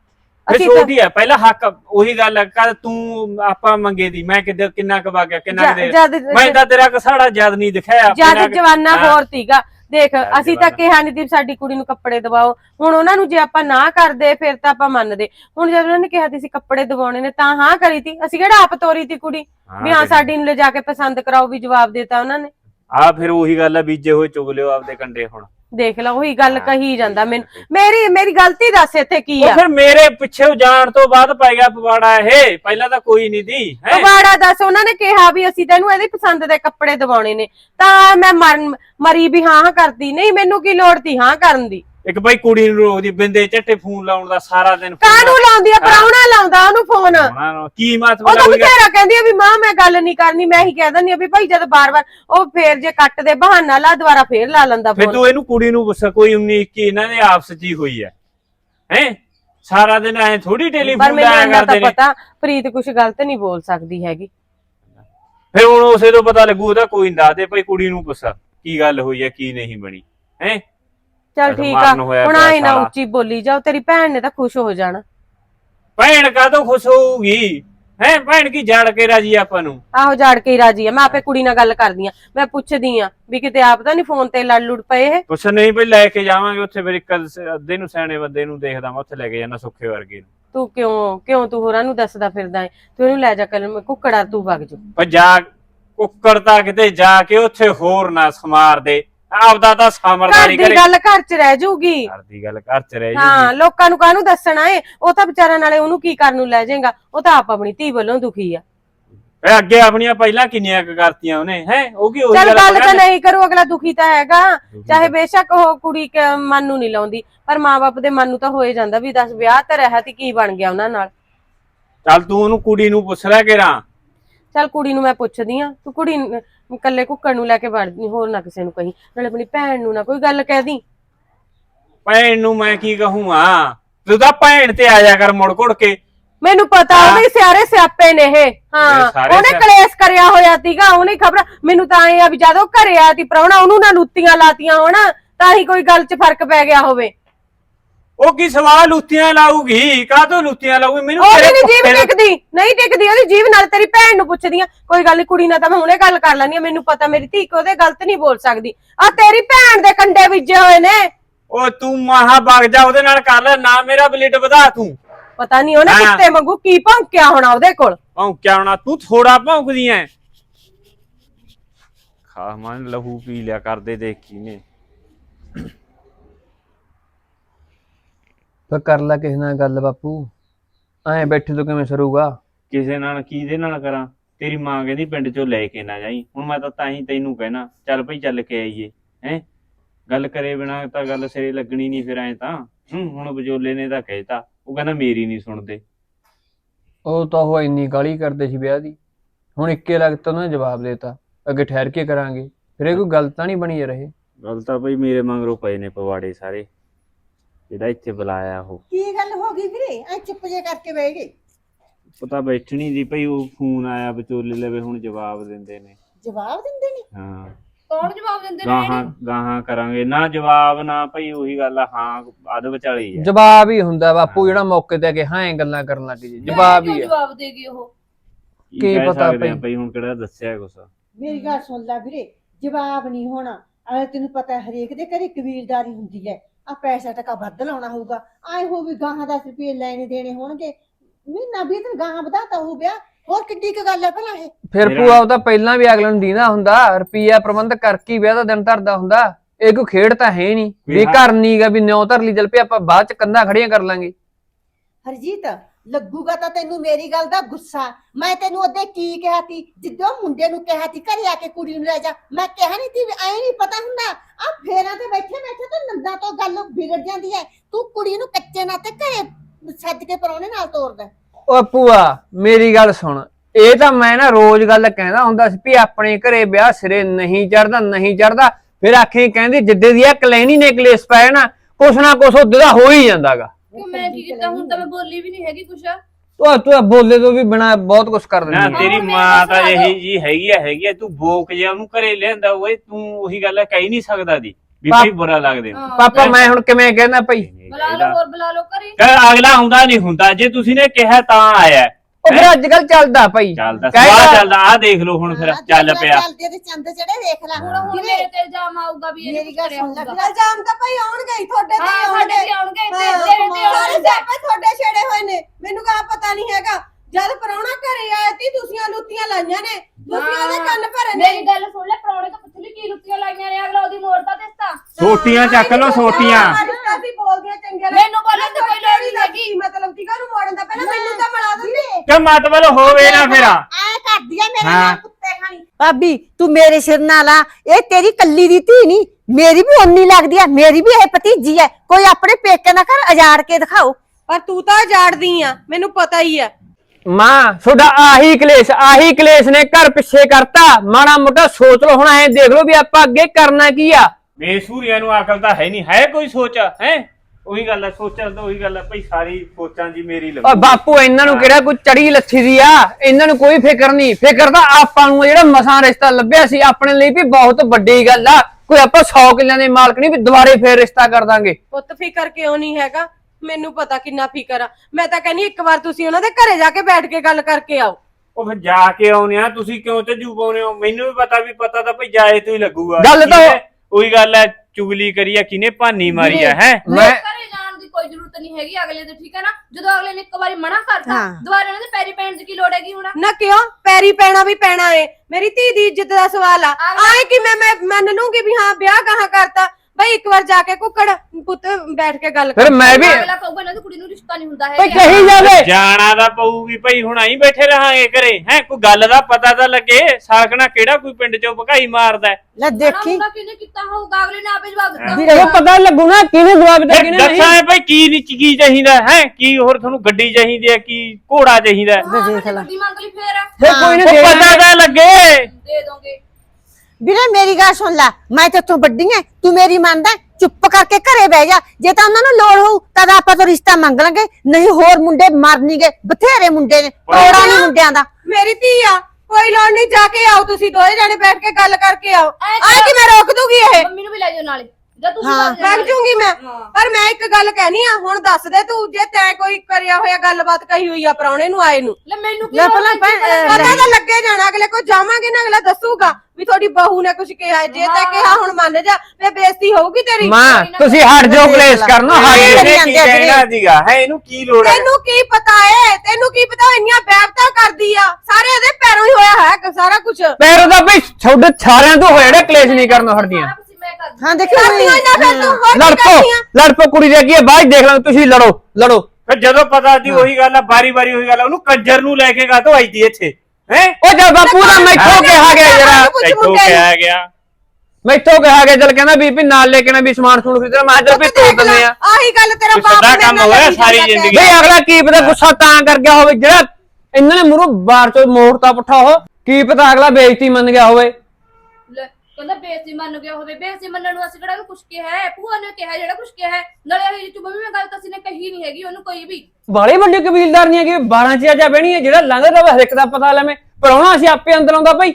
ਫੇ ਅਸੀਂ ਤਾਂ ਛੋਟੀ ਹੈ ਪਹਿਲਾ ਹੱਕ ਉਹੀ ਗੱਲ ਹੈ ਕਦ ਤੂੰ ਆਪਾਂ ਮੰਗੇ ਦੀ ਮੈਂ ਕਿੱਦਾਂ ਕਿੰਨਾ ਕੁ ਵਾਗਿਆ ਕਿੰਨਾ ਦੇ ਮੈਂ ਤਾਂ ਤੇਰਾ ਕਸਾੜਾ ਜਦ ਨਹੀਂ ਦਿਖਾਇਆ ਜਦ ਜਵਾਨਾ। ਹੋਰ ਤੀਗਾ ਦੇਖ ਅਸੀਂ ਤਾਂ। ਕਿਹਾ ਨਹੀਂ ਵੀ ਸਾਡੀ ਕੁੜੀ ਨੂੰ ਕੱਪੜੇ ਦਵਾਓ। ਹੁਣ ਉਹਨਾਂ ਨੂੰ ਜੇ ਆਪਾਂ ਨਾ ਕਰਦੇ ਫਿਰ ਤਾਂ ਆਪਾਂ ਮੰਨਦੇ। ਹੁਣ ਜਦ ਉਹਨਾਂ ਨੇ ਕਿਹਾ ਸੀ ਕੱਪੜੇ ਦਵਾਉਣੇ ਨੇ ਤਾਂ ਹਾਂ ਕਰੀ ਤੀ ਅਸੀਂ ਕਿਹੜਾ ਆਪ ਤੋਰੀ ਤੀ ਕੁੜੀ? ਵੀ ਹਾਂ ਸਾਡੀ ਨੂੰ ਲਿਜਾ ਕੇ ਪਸੰਦ ਕਰਾਓ ਵੀ ਜਵਾਬ ਦਿੱਤਾ ਉਹਨਾਂ ਨੇ। ਆ ਫਿਰ ਉਹੀ ਗੱਲ ਹੈ ਬੀਜੇ ਹੋਏ ਚੁਗ ਲਿਓ ਆਪਦੇ ਕੰਡੇ ਹੁਣ। ਦੇਖ ਲਾ ਉਹੀ ਗੱਲ ਕਹੀ ਜਾਂਦਾ। ਮੈਨੂੰ ਮੇਰੀ ਮੇਰੀ ਗਲਤੀ ਦੱਸ ਇੱਥੇ ਕੀ ਉਹ ਆ? ਫਿਰ ਮੇਰੇ ਪਿੱਛੇ ਜਾਣ ਤੋਂ ਬਾਅਦ ਪੈ ਗਿਆ ਪਵਾੜਾ ਇਹ। ਪਹਿਲਾਂ ਤਾਂ ਕੋਈ ਨਹੀਂ ਦੀ ਹੈ। ਕਬਾੜਾ ਦੱਸ ਉਹਨਾਂ ਨੇ ਕਿਹਾ ਵੀ ਅਸੀਂ ਤੈਨੂੰ ਇਹਦੀ ਪਸੰਦ ਦੇ ਕੱਪੜੇ ਦਿਵਾਉਣੇ ਨੇ। ਤਾਂ ਮੈਂ ਮਰਨ ਮਰੀ ਵੀ ਹਾਂ ਕਰਦੀ। ਨਹੀਂ ਮੈਨੂੰ ਕੀ ਲੋੜ ਤੀ ਹਾਂ ਕਰਨ ਦੀ? ਇੱਕ ਭਾਈ ਕੁੜੀ ਨੂੰ ਰੋਕਦੀ ਬਿੰਦੇ ਝੱਟੇ ਫੋਨ ਲਾਉਣ ਦਾ ਸਾਰਾ ਦਿਨ phone ਕਾਹਨੂੰ ਲਾਉਂਦੀ ਆ? ਪ੍ਰਾਹੁਣਾ ਲਾਉਂਦਾ ਉਹਨੂੰ ਫੋਨ। ਲਾਉਣਾ ਨੂੰ। ਕੀ ਮਤਲਬ ਉਹ ਤਾਂ? ਬਥੇਰਾ ਕਹਿੰਦੀ ਆ ਵੀ ਮਾਂ ਮੈਂ ਗੱਲ ਨਹੀਂ ਕਰਨੀ ਮੈਂ ਹੀ ਕਹਿ ਦਿੰਦੀ ਆ ਵੀ ਭਾਈ ਜਦ ਬਾਰ-ਬਾਰ ਉਹ ਫੇਰ ਜੇ ਕੱਟ ਦੇ ਬਹਾਨਾ ਲਾ ਦੁਬਾਰਾ ਫੇਰ ਲਾ ਲੈਂਦਾ ਫਿਰ ਫੋਨ। ਤੂੰ ਇਹਨੂੰ ਕੁੜੀ ਨੂੰ ਪੁੱਛ ਕੋਈ 19 21 ਇਹਨਾਂ ਦੇ ਆਪਸ ਚ ਹੀ ਹੋਈ ਹੈ ਹੈ? ਸਾਰਾ ਦਿਨ ਐ ਥੋੜੀ ਪਰ ਟੈਲੀਫੋਨ ਮੈਨੂੰ ਲਾਇਆ ਇੰਨਾ ਤਾਂ ਕਰਦੇ ਨੇ। ਪਤਾ ਪ੍ਰੀਤ ਕੁਝ ਗਲਤ ਨਹੀਂ ਬੋਲ ਸਕਦੀ ਹੈਗੀ। ਫਿਰ ਹੁਣ ਉਸੇ ਤੋਂ ਪਤਾ ਲੱਗੂ ਉਹਦਾ ਕੋਈ ਨਾ ਦੇ ਭਾਈ ਕੁੜੀ ਨੂੰ ਪੁੱਛ ਕੀ ਗੱਲ ਹੋਈ ਹੈ ਕੀ ਨਹੀਂ ਬਣੀ। ਹੈ? ਚੱਲ ਠੀਕ ਆ। ਹੁਣ ਆਏ ਨਾ। ਉੱਚੀ ਬੋਲੀ ਜਾਓ ਤੇਰੀ ਭੈਣ ਨੇ ਤਾਂ ਖੁਸ਼ ਹੋ ਜਾਣਾ। ਭੈਣ ਕਾਹਤੋਂ ਖੁਸ਼ ਹੋਊਗੀ? ਹੈ ਭੈਣ ਕੀ ਜੜ ਕੇ ਰਾਜੀ ਆਪਾਂ ਨੂੰ? ਆਹੋ ਝਾੜ ਕੇ ਰਾਜੀ ਆ ਮੈਂ ਆਪੇ ਕੁੜੀ ਨਾਲ ਗੱਲ ਕਰਦੀ ਆ ਮੈਂ ਪੁੱਛਦੀ ਆ ਵੀ ਕਿਤੇ ਆਪ ਤਾਂ ਨਹੀਂ ਫੋਨ ਤੇ ਲੜ ਲੁੜ ਪਏ ਇਹ? ਪੁੱਛ ਨਹੀਂ ਭਈ ਲੈ ਕੇ ਜਾਵਾਂਗੇ ਉੱਥੇ ਫਿਰ ਇੱਕ ਅੱਧੇ ਨੂੰ ਸਿਆਣੇ ਬੰਦੇ ਨੂੰ ਦੇਖਦਾ ਮੈਂ ਉੱਥੇ ਲੈ ਕੇ ਜਾਣਾ ਸੁੱਖੇ ਵਰਗੇ ਨੂੰ। ਤੂੰ ਕਿਉਂ ਕਿਉਂ ਤੂੰ ਹੋਰਾਂ ਨੂੰ ਦੱਸਦਾ ਫਿਰਦਾ ਹੈ ਤੂੰ ਇਹਨੂੰ ਲੈ ਜਾ ਕਰ ਕੁੱਕੜਾ ਤੂੰ ਵਗ ਜਾ। ਪਰ ਜਾ ਕੁੱਕੜ ਤਾਂ ਕਿਤੇ ਜਾ ਕੇ ਉੱਥੇ ਹੋਰ ਨਾ ਸਮਾਰ ਦੇ। ਆਪਦਾ ਤਾਂ ਘਰ ਸਮਰਦਾਰੀ ਦੀ ਕਰੇ। ਗੱਲ ਘਰ 'ਚ ਰਹਿ ਜਾਊਗੀ ਘਰ ਦੀ ਗੱਲ ਘਰ ਚ ਰਹਿ ਹਾਂ ਲੋਕਾਂ ਨੂੰ ਕਾਹਨੂੰ ਦੱਸਣਾ ਏ? ਉਹ ਤਾਂ ਵਿਚਾਰਾ ਨਾਲੇ ਉਹਨੂੰ ਕੀ ਕਰਨ ਨੂੰ ਲੈ ਜਾਏਗਾ? ਉਹ ਤਾਂ ਆਪ ਆਪਣੀ ਧੀ ਵੱਲੋਂ ਦੁਖੀ ਆ। ਇਹ ਅੱਗੇ ਆਪਣੀਆਂ ਪਹਿਲਾਂ ਕਿੰਨੀਆਂ ਕੁ ਕਰਤੀਆਂ ਉਹਨੇ ਹੈ? ਉਹ ਕੀ ਉਹੀ ਚੱਲ ਗੱਲ ਤਾਂ ਨਹੀਂ ਕਰੂ ਅਗਲਾ ਦੁਖੀ ਤਾਂ ਹੈਗਾ। ਚਾਹੇ ਬੇਸ਼ੱਕ ਉਹ ਕੁੜੀ ਕੇ ਮਨ ਨੂੰ ਨਹੀਂ ਲਾਉਂਦੀ ਪਰ ਮਾਪੇ ਦੇ ਮਨ ਨੂੰ ਤਾਂ ਹੋਏ ਜਾਂਦਾ ਵੀ ਦੱਸ ਵਿਆਹ ਤਾਂ ਰਿਹਾ ਤੇ ਕੀ ਬਣ ਗਿਆ ਉਹਨਾਂ ਨਾਲ। ਚੱਲ ਤੂੰ ਉਹਨੂੰ ਕੁੜੀ ਨੂੰ ਪੁੱਛ ਲੈ ਕਿਰਾਂ ਚੱਲ ਕੁੜੀ ਨੂੰ ਮੈਂ ਪੁੱਛਦੀ ਆ। ਤੂੰ ਕੁੜੀ ਨੂੰ- ਇਕੱਲੇ ਕੁੱਕੜ ਨੂੰ ਲੈ ਕੇ ਵੜਦੀ ਹੋਰ ਨਾ ਕਿਸੇ ਨੂੰ ਕਹੀਂ ਨਾਲੇ ਆਪਣੀ ਭੈਣ ਨੂੰ ਨਾ ਕੋਈ ਗੱਲ ਕਹਿ ਦੀ। ਭੈਣ ਨੂੰ ਮੈਂ ਕੀ ਕਹੂੰਗਾ? ਤੂੰ ਤਾਂ ਭੈਣ ਤੇ ਆ ਜਾ ਕਰ ਮੁੜ ਘੁੜ ਕੇ। ਮੈਨੂੰ ਪਤਾ। ਉਹਦੇ ਸਿਆਰੇ ਸਿਆਪੇ ਨੇ ਇਹ। ਹਾਂ ਸਾਰੇ ਉਹਨੇ ਕਲੇਸ਼ ਕਰਿਆ ਹੋਇਆ ਸੀਗਾ ਉਹਨੇ ਖਬਰ ਮੈਨੂੰ ਤਾਂ ਐ ਆ ਵੀ ਜਦੋਂ ਘਰੇ ਆਇਆ ਪ੍ਰਾਹੁਣਾ ਉਹਨੂੰ ਨਾ ਲੁੱਤੀਆਂ ਲਾਤੀਆਂ ਹੋਣ ਤਾਂ ਹੀ ਕੋਈ ਗੱਲ 'ਚ ਫ਼ਰਕ ਪੈ ਗਿਆ ਹੋਵੇ। ਉਹ ਕੀ ਸਵਾਲ ਲੁੱਤੀਆਂ ਲਾਊਗੀ? ਕਾਹਤੋਂ ਲੁੱਤੀਆਂ ਲਾਊਗੀ? ਮੈਨੂੰ ਉਹਦੀ ਨਹੀਂ ਜੀਭ ਨੇ- ਟਿਕਦੀ ਨਹੀਂ ਟਿਕਦੀ ਉਹਦੀ ਜੀਭ ਨਾਲ ਤੇਰੀ ਭੈਣ ਨੂੰ ਪੁੱਛਦੀ ਆ ਕੋਈ ਗੱਲ ਨਹੀਂ ਕੁੜੀ ਨਾਲ ਤਾਂ ਮੈਂ ਹੁਣੇ ਗੱਲ ਕਰ ਲੈਣੀ ਆ ਮੈਨੂੰ ਪਤਾ ਮੇਰੀ ਧੀ ਕੋ ਉਹਦੇ ਗਲਤ ਨਹੀਂ ਬੋਲ ਸਕਦੀ। ਆ ਤੇਰੀ ਭੈਣ ਦੇ ਕੰਡੇ ਵਿਜੇ ਹੋਏ ਨੇ। ਉਹ ਤੂੰ ਮਹਾ ਵਗ ਜਾ ਉਹਦੇ ਨਾਲ ਕਰ ਲੈ ਨਾ ਮੇਰਾ ਬਲਿੱਡ ਵਧਾ ਤੂੰ। ਪਤਾ ਨਹੀਂ ਉਹਨੇ ਹਾਂ। ਕੁੱਤੇ ਵਾਂਗੂ ਕੀ ਭੌਂਕਿਆ ਹੋਣਾ ਉਹਦੇ ਕੋਲ। ਭੌਂਕਿਆ ਹੋਣਾ ਤੂੰ ਥੋੜਾ ਭੌਂਕਦੀ ਐ। ਖਾ ਮਨ ਲਹੂ ਪੀ ਲਿਆ ਕਰਦੇ ਦੇਖ ਕੀ ਨੇ। ਫਿਰ ਕਰ ਲੈ ਕਿਸੇ ਨਾਲ ਗੱਲ ਬਾਪੂ। ਐਂ ਬੈਠੇ ਤੋਂ ਕਿਵੇਂ ਸਰੂਗਾ? ਕਿਸੇ ਨਾਲ ਕਿਹਦੇ ਨਾਲ ਕਰਾਂ? ਤੇਰੀ ਮਾਂ ਕਹਿੰਦੀ ਪਿੰਡ ਚੋਂ ਲੈ ਕੇ ਨਾ ਜਾਈ। ਹੁਣ ਮੈਂ ਤਾਂ ਤਾਂ ਹੀ ਤੈਨੂੰ ਕਹਿਣਾ ਚੱਲ ਭਈ ਚੱਲ ਕੇ ਆਈਏ। ਹੈ? ਗੱਲ ਕਰੇ ਬਿਨਾ ਤਾਂ ਗੱਲ ਸਿਰੇ ਲੱਗਣੀ ਨਹੀਂ ਫਿਰ ਐ ਤਾਂ। ਹੂੰ ਹੁਣ ਬਜੋਲੇ ਨੇ ਤਾਂ ਕਹਿਤਾ। ਉਹ ਕਹਿੰਦਾ ਮੇਰੀ ਨਹੀਂ ਸੁਣਦੇ। ਉਹ ਤਾਂ ਉਹ ਇੰਨੀ ਗਾਲੀ ਕਰਦੇ ਸੀ ਵਿਆਹ ਦੀ। ਹੁਣ ਇੱਕੇ ਲਗਤ ਉਹਨਾਂ ਨੇ ਜਵਾਬ ਦੇਤਾ। ਅੱਗੇ ਠਹਿਰ ਕੇ ਕਰਾਂਗੇ। ਫਿਰ ਇਹ ਕੋਈ ਗੱਲ ਤਾਂ ਨਹੀਂ ਬਣੀ ਰਹੇ। ਗੱਲ ਤਾਂ ਭਈ ਮੇਰੇ ਮੰਗਰੋਂ ਪਏ ਨੇ ਪਵਾੜੇ ਸਾਰੇ। ਜਿਹੜਾ ਇੱਥੇ ਬੁਲਾਇਆ ਉਹ। ਕੀ ਗੱਲ ਹੋ ਗਈ ਵੀਰੇ? ਐ ਚੁੱਪ ਜੇ ਕਰਕੇ ਬਹਿ ਗਏ। ਪਤਾ ਬੈਠਣੀ ਦੀ ਭਈ ਉਹ ਫੋਨ ਆਇਆ ਵਿਚੋਲੇ ਲਵੇ ਹੁਣ ਜਵਾਬ ਦਿੰਦੇ ਨੇ। ਜਵਾਬ ਦਿੰਦੇ ਨੇ? ਹਾਂ। ਕੌਣ ਜਵਾਬ ਦਿੰਦੇ ਨੇ ਗਾਹਾਂ ਗਾਹਾਂ ਕਰਾਂਗੇ। ਨਾ ਜਵਾਬ ਨਾ ਭਈ ਉਹੀ ਗੱਲ ਆ। ਹਾਂ ਅੱਧ ਵਿਚਾਲੇ ਹੀ ਜਵਾਬ ਹੀ ਹੁੰਦਾ ਬਾਪੂ ਜਿਹੜਾ ਮੌਕੇ ਤੇ ਆ ਕੇ ਹਾਂ ਐਂ ਗੱਲਾਂ ਕਰਨ ਲੱਗ ਜੇ ਜਵਾਬ ਹੀ ਹੈ ਜਵਾਬ ਦੇਗੀ ਉਹ? ਕੀ ਕੀ ਕਹਿ ਪਤਾ ਸਕਦੇ ਆ ਭਈ? ਭਈ ਹੁਣ ਕਿਹੜਾ ਦੱਸਿਆ ਕੁਛ? ਮੇਰੀ ਗੱਲ ਸੁਣ ਲੈ ਵੀਰੇ। ਜਵਾਬ ਨਹੀਂ ਹੋਣਾ। ਅਰੇ ਤੈਨੂੰ ਪਤਾ ਹੈ, ਹਰੇਕ ਦੇ ਘਰੇ ਕਬੀਲਦਾਰੀ ਹੁੰਦੀ ਹੈ। ਆ ਪੈਸਾ ਟਕਾ ਵੱਧ ਲਾਉਣਾ ਹੋਊਗਾ। ਆਏ ਹੋ ਵੀ ਗਾਹਾਂ 10 ਰੁਪਏ ਲੈਣੇ ਦੇਣੇ ਹੋਣਗੇ। ਮਹੀਨਾ ਵੀ ਦਿਨ ਗਾਹਾਂ ਵਧਾਤਾ ਹੋ ਗਿਆ ਹੋਰ ਕਿੱਡੀ ਕੁ ਗੱਲ ਹੈ ਭਲਾ ਇਹ? ਫਿਰ ਮੇਰਾ- ਭੂਆ ਉਹ ਤਾਂ ਪਹਿਲਾਂ ਵੀ ਅਗਲੇ ਨੂੰ ਦੀਨਾ ਹੁੰਦਾ ਰੁਪਈਆ ਪ੍ਰਬੰਧ ਕਰਕੇ ਹੀ ਵਿਆਹ ਦਾ ਦਿਨ ਧਰਦਾ ਹੁੰਦਾ। ਇਹ ਕੋਈ ਖੇਡ ਤਾਂ ਹੈ ਨਹੀਂ। ਵੀ ਵੀ ਹਾਂ। ਘਰ ਨਹੀਂਗਾ ਵੀ ਨਿਉ ਧਰ ਲਈ ਚੱਲ ਪਈ ਆਪਾਂ ਬਾਅਦ ਚ ਕੰਧਾਂ ਖੜੀਆਂ ਕਰ ਲਾਂਗੇ। ਹਰਜੀਤ ਲੱਗੂਗਾ ਤਾਂ ਤੈਨੂੰ ਮੇਰੀ ਗੱਲ ਦਾ ਗੁੱਸਾ। ਮੈਂ ਤੈਨੂੰ ਉਹਦੇ ਕੀ ਕਿਹਾ ਤੀ ਜਿੱਦੋਂ ਮੁੰਡੇ ਨੂੰ ਕਿਹਾ ਤੀ ਘਰੇ ਆ ਕੇ ਕੁੜੀ ਨੂੰ ਲੈ ਜਾ। ਮੈਂ ਕਿਹਾ ਨਹੀਂ ਤੀ ਐ ਨਹੀਂ ਪਤਾ ਹੁੰਦਾ। ਆ ਫੇਰਾਂ ਤੇ ਬੈਠੇ ਬੈਠੇ ਤਾਂ ਨੰਦਾ ਤੋਂ ਗੱਲ ਵਿਗੜ ਜਾਂਦੀ ਹੈ ਤੂੰ ਕੁੜੀ ਨੂੰ ਕੱਚੇ ਨਾ ਤੇ ਘਰੇ ਸੱਜ ਕੇ ਪਰੌਣੇ ਨਾਲ ਤੋਰਦਾ। ਓ ਭੂਆ, ਮੇਰੀ ਗੱਲ ਸੁਣ। ਇਹ ਤਾਂ ਮੈਂ ਨਾ ਰੋਜ਼ ਗੱਲ ਕਹਿੰਦਾ ਹੁੰਦਾ ਸੀ ਵੀ ਆਪਣੇ ਘਰੇ ਵਿਆਹ ਸਿਰੇ ਨਹੀਂ ਚੜਦਾ ਨਹੀਂ ਚੜਦਾ ਫਿਰ ਆਖੇ ਕਹਿੰਦੀ ਜਿੱਦੇ ਦੀ ਆ ਕਲੈਣੀ ਨੇ ਕਲੇਸ਼ ਪਾਇਆ ਨਾ, ਕੁਛ ਨਾ ਕੁਛ ਉਹਦੇ ਦਾ ਹੋ ਹੀ ਜਾਂਦਾਗਾ। ਕਿ ਮੈਂ ਕੀ ਕੀਤਾ ਹੁਣ ਤਾਂ ਮੈਂ ਬੋਲੀ ਵੀ ਨਹੀਂ ਹੈਗੀ ਕੁਛ। ਤੂੰ ਤੂੰ ਬੋਲੇ ਤੋਂ ਵੀ ਬਿਨਾ ਬਹੁਤ ਕੁਛ ਕਰ ਨਾ ਦਿੰਦੀ ਹੈ ਤੇਰੀ ਮਾਂ ਤਾਂ ਇਹੀ। ਜੀ ਹੈਗੀ ਆ ਹੈਗੀ ਆ ਤੂੰ ਬੋਕ ਜਿਹਾ ਉਹਨੂੰ ਘਰੇ ਲਿਆਂਦਾ ਓਏ ਤੂੰ ਉਹੀ ਗੱਲ ਹੈ ਕਹਿ ਨਹੀਂ ਸਕਦਾ ਦੀ ਵੀ ਭਈ ਬੁਰਾ ਲੱਗਦੇ ਹਾਂ, ਪਾਪਾ ਮੈਂ ਹੁਣ ਕਿਵੇਂ ਕਹਿਣਾ ਭਈ? ਬੁਲਾ ਲਓ ਹੋਰ ਬੁਲਾ ਲਓ ਘਰੇ। ਕਹ ਅਗਲਾ ਆਉਂਦਾ ਨਹੀਂ ਹੁੰਦਾ ਜੇ ਤੁਸੀਂ ਨੇ ਕਿਹਾ ਤਾਂ ਆਇਆ। ਉਹ ਫਿਰ ਅੱਜ ਕੱਲ ਚੱਲਦਾ ਭਾਈ। ਚੱਲਦਾ ਚੱਲਦਾ ਆ ਦੇਖ ਲਓ ਹੁਣ ਫਿਰ ਚੱਲ ਪਿਆ। ਚੱਲਦੇ ਤੇ ਚੰਦ ਚੜੇ ਦੇਖ ਲੈ ਹੁਣ ਹੁਣ ਵੀਰੇ, ਮੇਰੇ ਤੇ ਇਲਜ਼ਾਮ ਆਊਗਾ ਵੀ ਇਹਨੇ ਮੇਰੀ ਕੁਛ ਗੱਲ ਕਰਿਆ ਸੁਣ ਲੈ ਹੋਊਗਾ ਇਲਜ਼ਾਮ ਤਾਂ ਭਾਈ ਆਉਣਗੇ ਹੀ ਤੁਹਾਡੇ ਤੇ ਹਾਂ ਹੀ ਸਾਡੇ ਆਉਣਗੇ ਤੇ ਆਉਣਗੇ ਤੇ ਹਾਂ, ਤੇਰੇ ਤੇ ਸਾਰੇ ਆਉਣਗੇ। ਸਿਆਪੇ ਤੁਹਾਡੇ ਛੇੜੇ ਹੋਏ ਨੇ ਮੈਨੂੰ ਕਾ ਪਤਾ ਨਹੀਂ ਹੈਗਾ। ਜਦ ਪਰੌਣਾ ਘਰੇ ਆਇਆ ਤੀ ਤੁਸੀਂ ਲੁੱਤੀਆਂ ਲਾਈਆਂ ਨੇ ਤੁਸੀਂ ਉਹਦੇ ਕੰਨ ਭਰੇ ਨੇ। ਮੇਰੀ ਗੱਲ ਸੁਣ ਲੈ ਪਰੌਣੇ ਤੋਂ ਪੁੱਛ ਲਈ ਕੀ ਲੁੱਤੀਆਂ ਲਾਈਆਂ ਨੇ ਅਗਲਾ ਉਹਦੀ ਮੋੜਤਾ ਦਿੱਤਾ ਸੋਟੀਆਂ ਚੱਕ ਲਓ ਸੋਟੀਆਂ। ਅਸੀਂ ਬੋਲਦੀਆਂ ਚੰਗੀਆਂ ਮੈਨੂੰ ਬੋਲਣ ਦੀ ਕੋਈ ਲੋੜ ਨਹੀਂ ਹੈਗੀ। ਮਤਲਬ ਕਿ ਨੂੰ ਮੋੜਨ ਦਾ ਪਹਿਲਾਂ ਮੈਨੂੰ ਤਾਂ ਮਿਲਾ ਦਿੰਦੇ। ਕਿ ਮਤਲਬ ਹੋਵੇ ਨਾ ਫਿਰ? ਐ ਕਰਦੀ ਆ ਮੇਰੇ ਹਾਂ। ਨਾਲ ਕੁੱਤੇ ਖਾਣੀ। ਭਾਬੀ ਤੂੰ ਮੇਰੇ ਸਿਰ ਨਾਲ ਆ। ਇਹ ਤੇਰੀ ਕੱਲੀ ਦੀ ਧੀ ਨਹੀਂ। ਮੇਰੀ ਵੀ ਓਨੀ ਲੱਗਦੀ ਆ। ਮੇਰੀ ਵੀ ਇਹ ਭਤੀਜੀ ਹੈ ਕੋਈ ਆਪਣੇ ਪੇਕੇ ਨਾ ਘਰ ਅਜਾੜ ਕੇ ਦਿਖਾਓ। ਪਰ ਤੂੰ ਤਾਂ ਜਾੜਦੀ ਆ। ਮੈਨੂੰ ਪਤਾ ਹੀ ਆ। ਮਾਂ ਤੁਹਾਡਾ ਆਹੀ ਕਲੇਸ਼ ਆਹੀ ਕਲੇਸ਼ ਨੇ ਘਰ ਪਿੱਛੇ ਕਰਤਾ। ਮਾੜਾ ਮੋਟਾ ਸੋਚ ਲਓ ਹੁਣ ਐਂ ਦੇਖ ਲਓ ਵੀ ਆਪਾਂ ਅੱਗੇ ਕਰਨਾ ਕੀ ਆ। ਬੇਸੂਰੀਆਂ ਨੂੰ ਅਕਲ ਤਾਂ ਹੈ ਨਹੀਂ। ਹੈ ਕੋਈ ਸੋਚ ਹੈ? ਉਹੀ ਗੱਲ ਹੈ ਸੋਚਾਂ ਤਾਂ ਉਹੀ ਗੱਲ ਹੈ ਭਈ ਸਾਰੀ ਸੋਚਾਂ ਜੀ ਮੇਰੀ ਓ ਲੱਗੂ ਬਾਪੂ ਇਹਨਾਂ ਨੂੰ ਕਿਹੜਾ ਕੋਈ ਚੜੀ ਲੱਥੀ ਦੀ ਆ? ਇਹਨਾਂ ਨੂੰ ਕੋਈ ਫਿਕਰ ਨਹੀਂ। ਫਿਕਰ ਤਾਂ ਆਪਾਂ ਨੂੰ ਆ ਜਿਹੜਾ ਮਸਾਂ ਰਿਸ਼ਤਾ ਲੱਭਿਆ ਸੀ ਆਪਣੇ ਲਈ ਵੀ ਬਹੁਤ ਵੱਡੀ ਗੱਲ ਆ। ਕੋਈ ਆਪਾਂ 100 ਕਿੱਲਿਆਂ ਦੇ ਮਾਲਕ ਨਹੀਂ ਵੀ ਦੁਬਾਰੇ ਫੇਰ ਰਿਸ਼ਤਾ ਕਰ ਦਾਂਗੇ। ਪੁੱਤ ਫਿਕਰ ਕਿਉਂ ਨਹੀਂ ਹੈਗਾ? ਮੈਨੂੰ ਪਤਾ ਕਿੰਨਾ ਫਿਕਰ ਆ। ਮੈਂ ਤਾਂ ਕਹਿੰਨੀ ਇੱਕ ਵਾਰ ਤੁਸੀਂ ਉਹਨਾਂ ਦੇ ਘਰੇ ਜਾ ਕੇ ਬੈਠ ਕੇ ਗੱਲ ਕਰਕੇ ਆਓ। ਉਹ ਫਿਰ ਜਾ ਕੇ ਆਉਨੇ ਆ ਤੁਸੀਂ ਕਿਉਂ ਝੱਜੂ ਪਾਉਨੇ ਹੋ? ਮੈਨੂੰ ਵੀ ਪਤਾ ਵੀ ਪਤਾ ਤਾਂ ਭਈ ਜਾਏ ਤੋਂ ਹੀ ਲੱਗੂਗਾ। ਗੱਲ ਤਾਂ- ਉਹੀ ਗੱਲ ਹੈ ਚੁਗਲੀ ਕਰੀ ਆ ਕਿਨੇ ਭਾਨੀ ਮਾਰੀ ਆ ਹੈ? ਮੈਂ ਕੋਈ ਜ਼ਰੂਰਤ ਨਹੀਂ ਹੈਗੀ ਅਗਲੇ ਦੀ ਠੀਕ ਹੈ ਨਾ? ਜਦੋਂ ਅਗਲੇ ਨੇ ਇੱਕ ਵਾਰੀ ਮਨਾ ਕਰਤਾ ਹਾਂ। ਦੁਬਾਰਾ ਉਹਨਾਂ ਦੇ ਪੈਰੀ ਪੈਣ ਦੀ ਕੀ ਲੋੜ ਹੈਗੀ ਹੁਣ? ਨਾ ਕਿਉਂ? ਪੈਰੀ ਪੈਣਾ ਵੀ ਪੈਣਾ ਏ। ਮੇਰੀ ਧੀ ਦੀ ਇੱਜ਼ਤ ਦਾ ਸਵਾਲ ਆ। ਆਏ ਕਿ ਮੈਂ ਮੈਂ ਮੰਨ ਲੂੰਗੀ ਵੀ ਹਾਂ ਵਿਆਹ ਕਹਾਂ ਕਰਤਾ? ਬਈ ਇੱਕ ਵਾਰ ਜਾ ਕੇ ਕੁੱਕੜ ਪੁੱਤ ਬੈਠ ਕੇ ਗੱਲ ਫਿਰ ਮੈਂ ਵੀ ਅਗਲਾ ਕਹੂਗਾ ਇਹਨਾਂ ਦੀ ਕੁੜੀ ਨੂੰ ਰਿਸ਼ਤਾ ਨਹੀਂ ਹੁੰਦਾ ਭਾਈ ਹੈਗਾ। ਕਹੀ ਜਾਵੇ। ਜਾਣਾ ਤਾਂ ਪਊਗੀ ਭਾਈ ਹੁਣ ਆਈ ਬੈਠੇ ਰਹਾਂਗੇ ਘਰੇ। ਹੈ ਕੋਈ ਗੱਲ ਦਾ ਪਤਾ ਤਾਂ ਲੱਗੇ। ਸਾਖਣਾ ਕਿਹੜਾ ਕੋਈ ਪਿੰਡ ਚੋਂ ਭਕਾਈ ਮਾਰਦਾ ਹੈ? ਲੈ ਦੇਖੀ। ਕਿਹਨੇ ਕੀਤਾ ਹੋਊਗਾ? ਅਗਲੇ ਨੇ ਆਪੇ ਜਵਾਬ ਦਿੱਤਾ ਵੀਰੇ ਉਹ ਪਤਾ ਲੱਗੂ ਨਾ ਕਿਹਨੇ ਜਵਾਬ ਦਿੱਤਾ ਫਿਰ ਕਿਹਨੇ ਦੱਸਾਂ ਨਹੀਂ ਇਹ ਭਾਈ ਕੀ ਨੀ ਕੀ ਚਾਹੀਦਾ ਹੈ? ਕੀ ਹੋਰ ਤੁਹਾਨੂੰ ਗੱਡੀ ਚਾਹੀਦੀ ਹੈ? ਕੀ ਘੋੜਾ ਚਾਹੀਦਾ ਹੈ? ਹਾਂ, ਦੇਖ ਲੈ। ਗੱਡੀ ਮੰਗ ਲਈ ਫੇਰ। ਫਿਰ ਕੋਈ ਉਹ ਨਹੀਂ ਪਤਾ ਤਾਂ ਲੱਗੇ। ਦੇ ਦੋਗੇ। ਵੀਰੇ ਮੇਰੀ ਗੱਲ ਸੁਣ ਲੈ ਮੈਂ ਤੇ ਤੂੰ ਵੱਡੀ ਐ ਤੂੰ ਮੇਰੀ ਮੰਨਦਾ? ਚੁੱਪ ਕਰਕੇ ਘਰੇ ਬਹਿ ਜਾ। ਜੇ ਤਾਂ ਉਹਨਾਂ ਨੂੰ ਲੋੜ ਹੋਊ ਤਦ ਆਪਾਂ ਤੋਂ ਰਿਸ਼ਤਾ ਮੰਗ ਲਾਂਗੇ ਨਹੀਂ ਹੋਰ ਮੁੰਡੇ ਮਰਨਗੇ ਬਥੇਰੇ ਮੁੰਡੇ ਨੇ ਤੋੜਾ ਨਹੀਂ ਮੁੰਡਿਆਂ ਦਾ। ਮੇਰੀ ਧੀ ਆ ਕੋਈ ਲੋੜ ਨਹੀਂ ਜਾ ਕੇ ਆਓ ਤੁਸੀਂ ਦੋਏ ਜਾਣੇ ਬੈਠ ਕੇ ਗੱਲ ਕਰਕੇ ਆਓ। ਐਂ ਆਏ ਕਿ ਮੈਂ ਰੋਕ ਦੂਗੀ ਇਹ? ਮੰਮੀ ਨੂੰ ਵੀ ਲੈ ਜਾਓ ਨਾਲੇ। ਹਾਂ, ਨਾਲੇ। ਜੂਗੀ ਮੈਂ। ਪਰ ਮੈਂ ਇੱਕ ਗੱਲ ਕਹਿਣੀ ਆ ਹੁਣ ਦੱਸ ਦੇ ਤੂੰ ਜੇ ਤੈਂ ਕੋਈ ਕਰਿਆ ਹੋਇਆ ਗੱਲਬਾਤ ਕਹੀ ਹੋਈ ਆ ਪ੍ਰਾਹੁਣੇ ਨੂੰ ਆਏ ਨੂੰ। ਲੈ ਮੈਨੂੰ ਕੀ ਲੈ ਪਹਿਲਾਂ ਪਤਾ ਤਾਂ ਲੱਗੇ ਜਾਣਾ ਅਗਲੇ ਕੋ ਜਾਵਾਂਗੇ ਨਾ ਅਗਲਾ ਦੱਸੂਗਾ ਵੀ ਤੁਹਾਡੀ ਬਹੂ ਨੇ ਕੁਝ ਕਿਹਾ ਹੈ। ਜੇ ਤਾਂ ਕਿਹਾ ਹੁਣ ਮੰਨ ਜਾ ਫੇ ਬੇਇੱਜ਼ਤੀ ਹੋਊਗੀ ਤੇਰੀ। ਮਾਂ ਤੁਸੀਂ ਹਟ ਜਾਓ ਕਲੇਸ਼ ਕਰਨਾ ਕਰੀ ਇਹਨੇ ਕੀ। ਕਹਿਣਾ ਸੀਗਾ? ਹੈ ਇਹਨੂੰ ਕੀ ਲੋੜ ਹੈ ਤੈਨੂੰ ਕੀ ਪਤਾ ਏ? ਤੈਨੂੰ ਕੀ ਪਤਾ ਉਹ ਇੰਨੀਆਂ ਬੈਬਤਾ ਕਰਦੀ ਆ? ਸਾਰੇ ਇਹਦੇ ਪੈਰੋਂ ਹੀ ਹੋਇਆ ਹੈ ਸਾਰਾ ਕੁਝ ਪੈਰ ਉਹਦਾ ਵੀ ਛੋਡੇ ਸਾਰਿਆਂ ਤੋਂ ਹੋਇਆ ਜਿਹੜਾ ਕਲੇਸ਼ ਨਹੀਂ ਕਰਨਾ ਹਟਦੀਆਂ। ਕਰਦੀ ਹਾਂ ਦੇਖੀ ਨਾ ਫਿਰ ਤੂੰ ਹੋਰ ਲੜਪੋ ਲੜਪੋ ਕੁੜੀ ਦੇ ਅੱਗੇ ਬਾਅਦ 'ਚ ਦੇਖ ਲਾਂਗੇ ਤੁਸੀਂ ਲੜੋ ਲੜੋ। ਫਿਰ ਜਦੋਂ ਪਤਾ ਸੀ ਉਹੀ ਗੱਲ ਆ ਬਾਰੀ ਬਾਰੀ ਉਹੀ ਗੱਲ ਆ ਉਹਨੂੰ ਕੰਜਰ ਨੂੰ ਲੈ ਕੇ ਗਾ ਤੋਂ ਆਈ ਸੀ ਇੱਥੇ ਹੈ? ਉਹ ਜਦ ਬਾਪੂ ਦਾ ਮੈਥੋਂ ਕਿਹਾ ਗਿਆ ਜਰਾ। ਇੱਥੋਂ। ਕਿਹਾ ਗਿਆ। ਮੈਥੋਂ ਕਿਹਾ ਗਿਆ ਚਲ ਕਹਿੰਦਾ ਵੀ ਵੀ ਨਾਲ ਲੈ ਕੇ ਨਾ ਵੀ ਸਮਾਨ ਸਮੂਨ ਖਰੀਦਣਾ ਮੈਂ ਚੱਲ ਵੀ ਤੋੜ ਦਿੰਦੇ ਆ ਆਹੀ ਗੱਲ ਤੇਰਾ ਬਾਪ ਸਦਾ ਮੇਰੇ ਕੰਮ ਹੋਇਆ ਸਾਰੀ ਜਾਂਦਾ ਜ਼ਿੰਦਗੀ। ਬਈ ਅਗਲਾ ਕੀ ਪਤਾ ਗੁੱਸਾ ਤਾਂ ਕਰ ਗਿਆ ਹੋਵੇ ਜਿਹੜਾ ਇਹਨਾਂ ਨੇ ਮੂਰੋਂ ਬਾਹਰ ਚੋਂ ਮੋੜਤਾ ਪੁੱਠਾ ਉਹ ਕੀ ਪਤਾ ਅਗਲਾ ਬੇਇੱਜ਼ਤੀ ਮੰਨ ਗਿਆ ਹੋਵੇ। ਕਹਿੰਦਾ ਬੇਇੱਜ਼ਤੀ ਮੰਨ ਗਿਆ ਹੋਵੇ ਬੇਇੱਜ਼ਤੀ ਮੰਨਣ ਨੂੰ ਅਸੀਂ ਕਿਹੜਾ ਨੂੰ ਕੁਛ ਕਿਹਾ ਹੈ ਭੂਆ ਨੇ ਕਿਹਾ ਜਿਹੜਾ ਕੁਛ ਕਿਹਾ ਹੈ ਨਾਲੇ ਇਹ ਚ ਮੰਮੀ ਮੈਂ ਗੱਲ ਤਾਂ ਅਸੀਂ ਨੇ ਕਹੀ ਨਹੀਂ ਹੈਗੀ ਉਹਨੂੰ ਕੋਈ ਵੀ। ਬਾਲੇ ਵੱਡੇ ਕਬੀਲਦਾਰ ਨਹੀਂ ਹੈਗੇ 12 ਚ ਆਜਾ ਬਹਿਣੀ ਹੈ ਜਿਹੜਾ ਲੰਘਦਾ ਵਾ ਹਰ ਇੱਕ ਦਾ ਪਤਾ ਲੈਵੇਂ ਪਰਾਉਣਾ ਅਸੀਂ ਆਪੇ ਅੰਦਰ ਆਉਂਦਾ ਭਾਈ।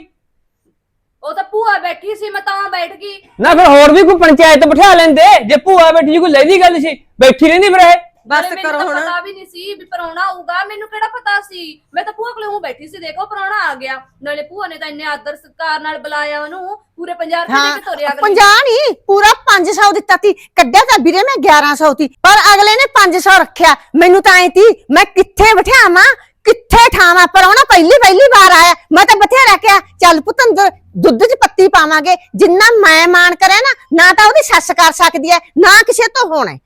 ਉਹ ਤਾਂ ਭੂਆ ਬੈਠੀ ਸੀ ਮੈਂ ਤਾਂ ਬੈਠ ਗਈ। ਨਾ ਫਿਰ ਹੋਰ ਵੀ ਕੋਈ ਪੰਚਾਇਤ ਬਿਠਾ ਲੈਂਦੇ ਜੇ ਭੂਆ ਬੈਠੀ ਜੀ ਕੋਈ ਲੈਦੀ ਗੱਲ ਸੀ ਬੈਠੀ ਰਹਿੰਦੀ ਫਿਰ ਇਹ। ਬਸ ਨਾਲੇ ਮੈਨੂੰ ਕਰੋ ਤਾਂ ਹੁਣ। ਪਤਾ ਵੀ ਨਹੀਂ ਸੀ ਵੀ ਪਰੌਣਾ ਆਊਗਾ ਮੈਨੂੰ ਕਿਹੜਾ ਪਤਾ ਸੀ? ਮੈਂ ਤਾਂ ਭੂਆ ਕੋਲੇ ਹੂੰ ਬੈਠੀ ਸੀ ਦੇਖੋ ਪਰੌਣਾ ਆ ਗਿਆ। ਨਾਲੇ ਭੂਆ ਨੇ ਤਾਂ ਇੰਨੇ ਆਦਰ ਸਤਿਕਾਰ ਨਾਲ ਬੁਲਾਇਆ ਉਹਨੂੰ ਪੂਰੇ 50 ਰੁਪਏ ਦੇ ਕੇ ਤੋਰਿਆ ਅਗਲੇ ਨੇ। 50 ਨਹੀਂ ਪੂਰਾ 500 ਦਿੱਤਾ ਤੀ। ਕੱਢਿਆ ਤਾਂ ਵੀਰੇ ਮੈਂ 1100 ਤੀ ਪਰ ਅਗਲੇ ਨੇ 500 ਰੱਖਿਆ। ਮੈਨੂੰ ਤਾਂ ਐ ਤੀ ਮੈਂ ਕਿੱਥੇ ਬਿਠਾਵਾਂ? ਕਿੱਥੇ ਠਾਵਾਂ? ਪਰ ਉਹ ਨਾ ਪਹਿਲੀ ਪਹਿਲੀ ਵਾਰ ਆਇਆ ਮੈਂ ਤਾਂ ਬਥੇਰਾ ਕਿਹਾ ਚੱਲ ਪੁੱਤ ਅੰਦਰ ਦੁੱਧ 'ਚ ਪੱਤੀ ਪਾਵਾਂਗੇ। ਜਿੰਨਾ ਮੈਂ ਮਾਣ ਕਰਿਆ ਨਾ ਨਾ ਤਾਂ ਉਹਦੀ ਸੱਸ ਕਰ ਸਕਦੀ ਹੈ ਨਾ ਕਿਸੇ ਤੋਂ ਹੋਣਾ ਹੈ।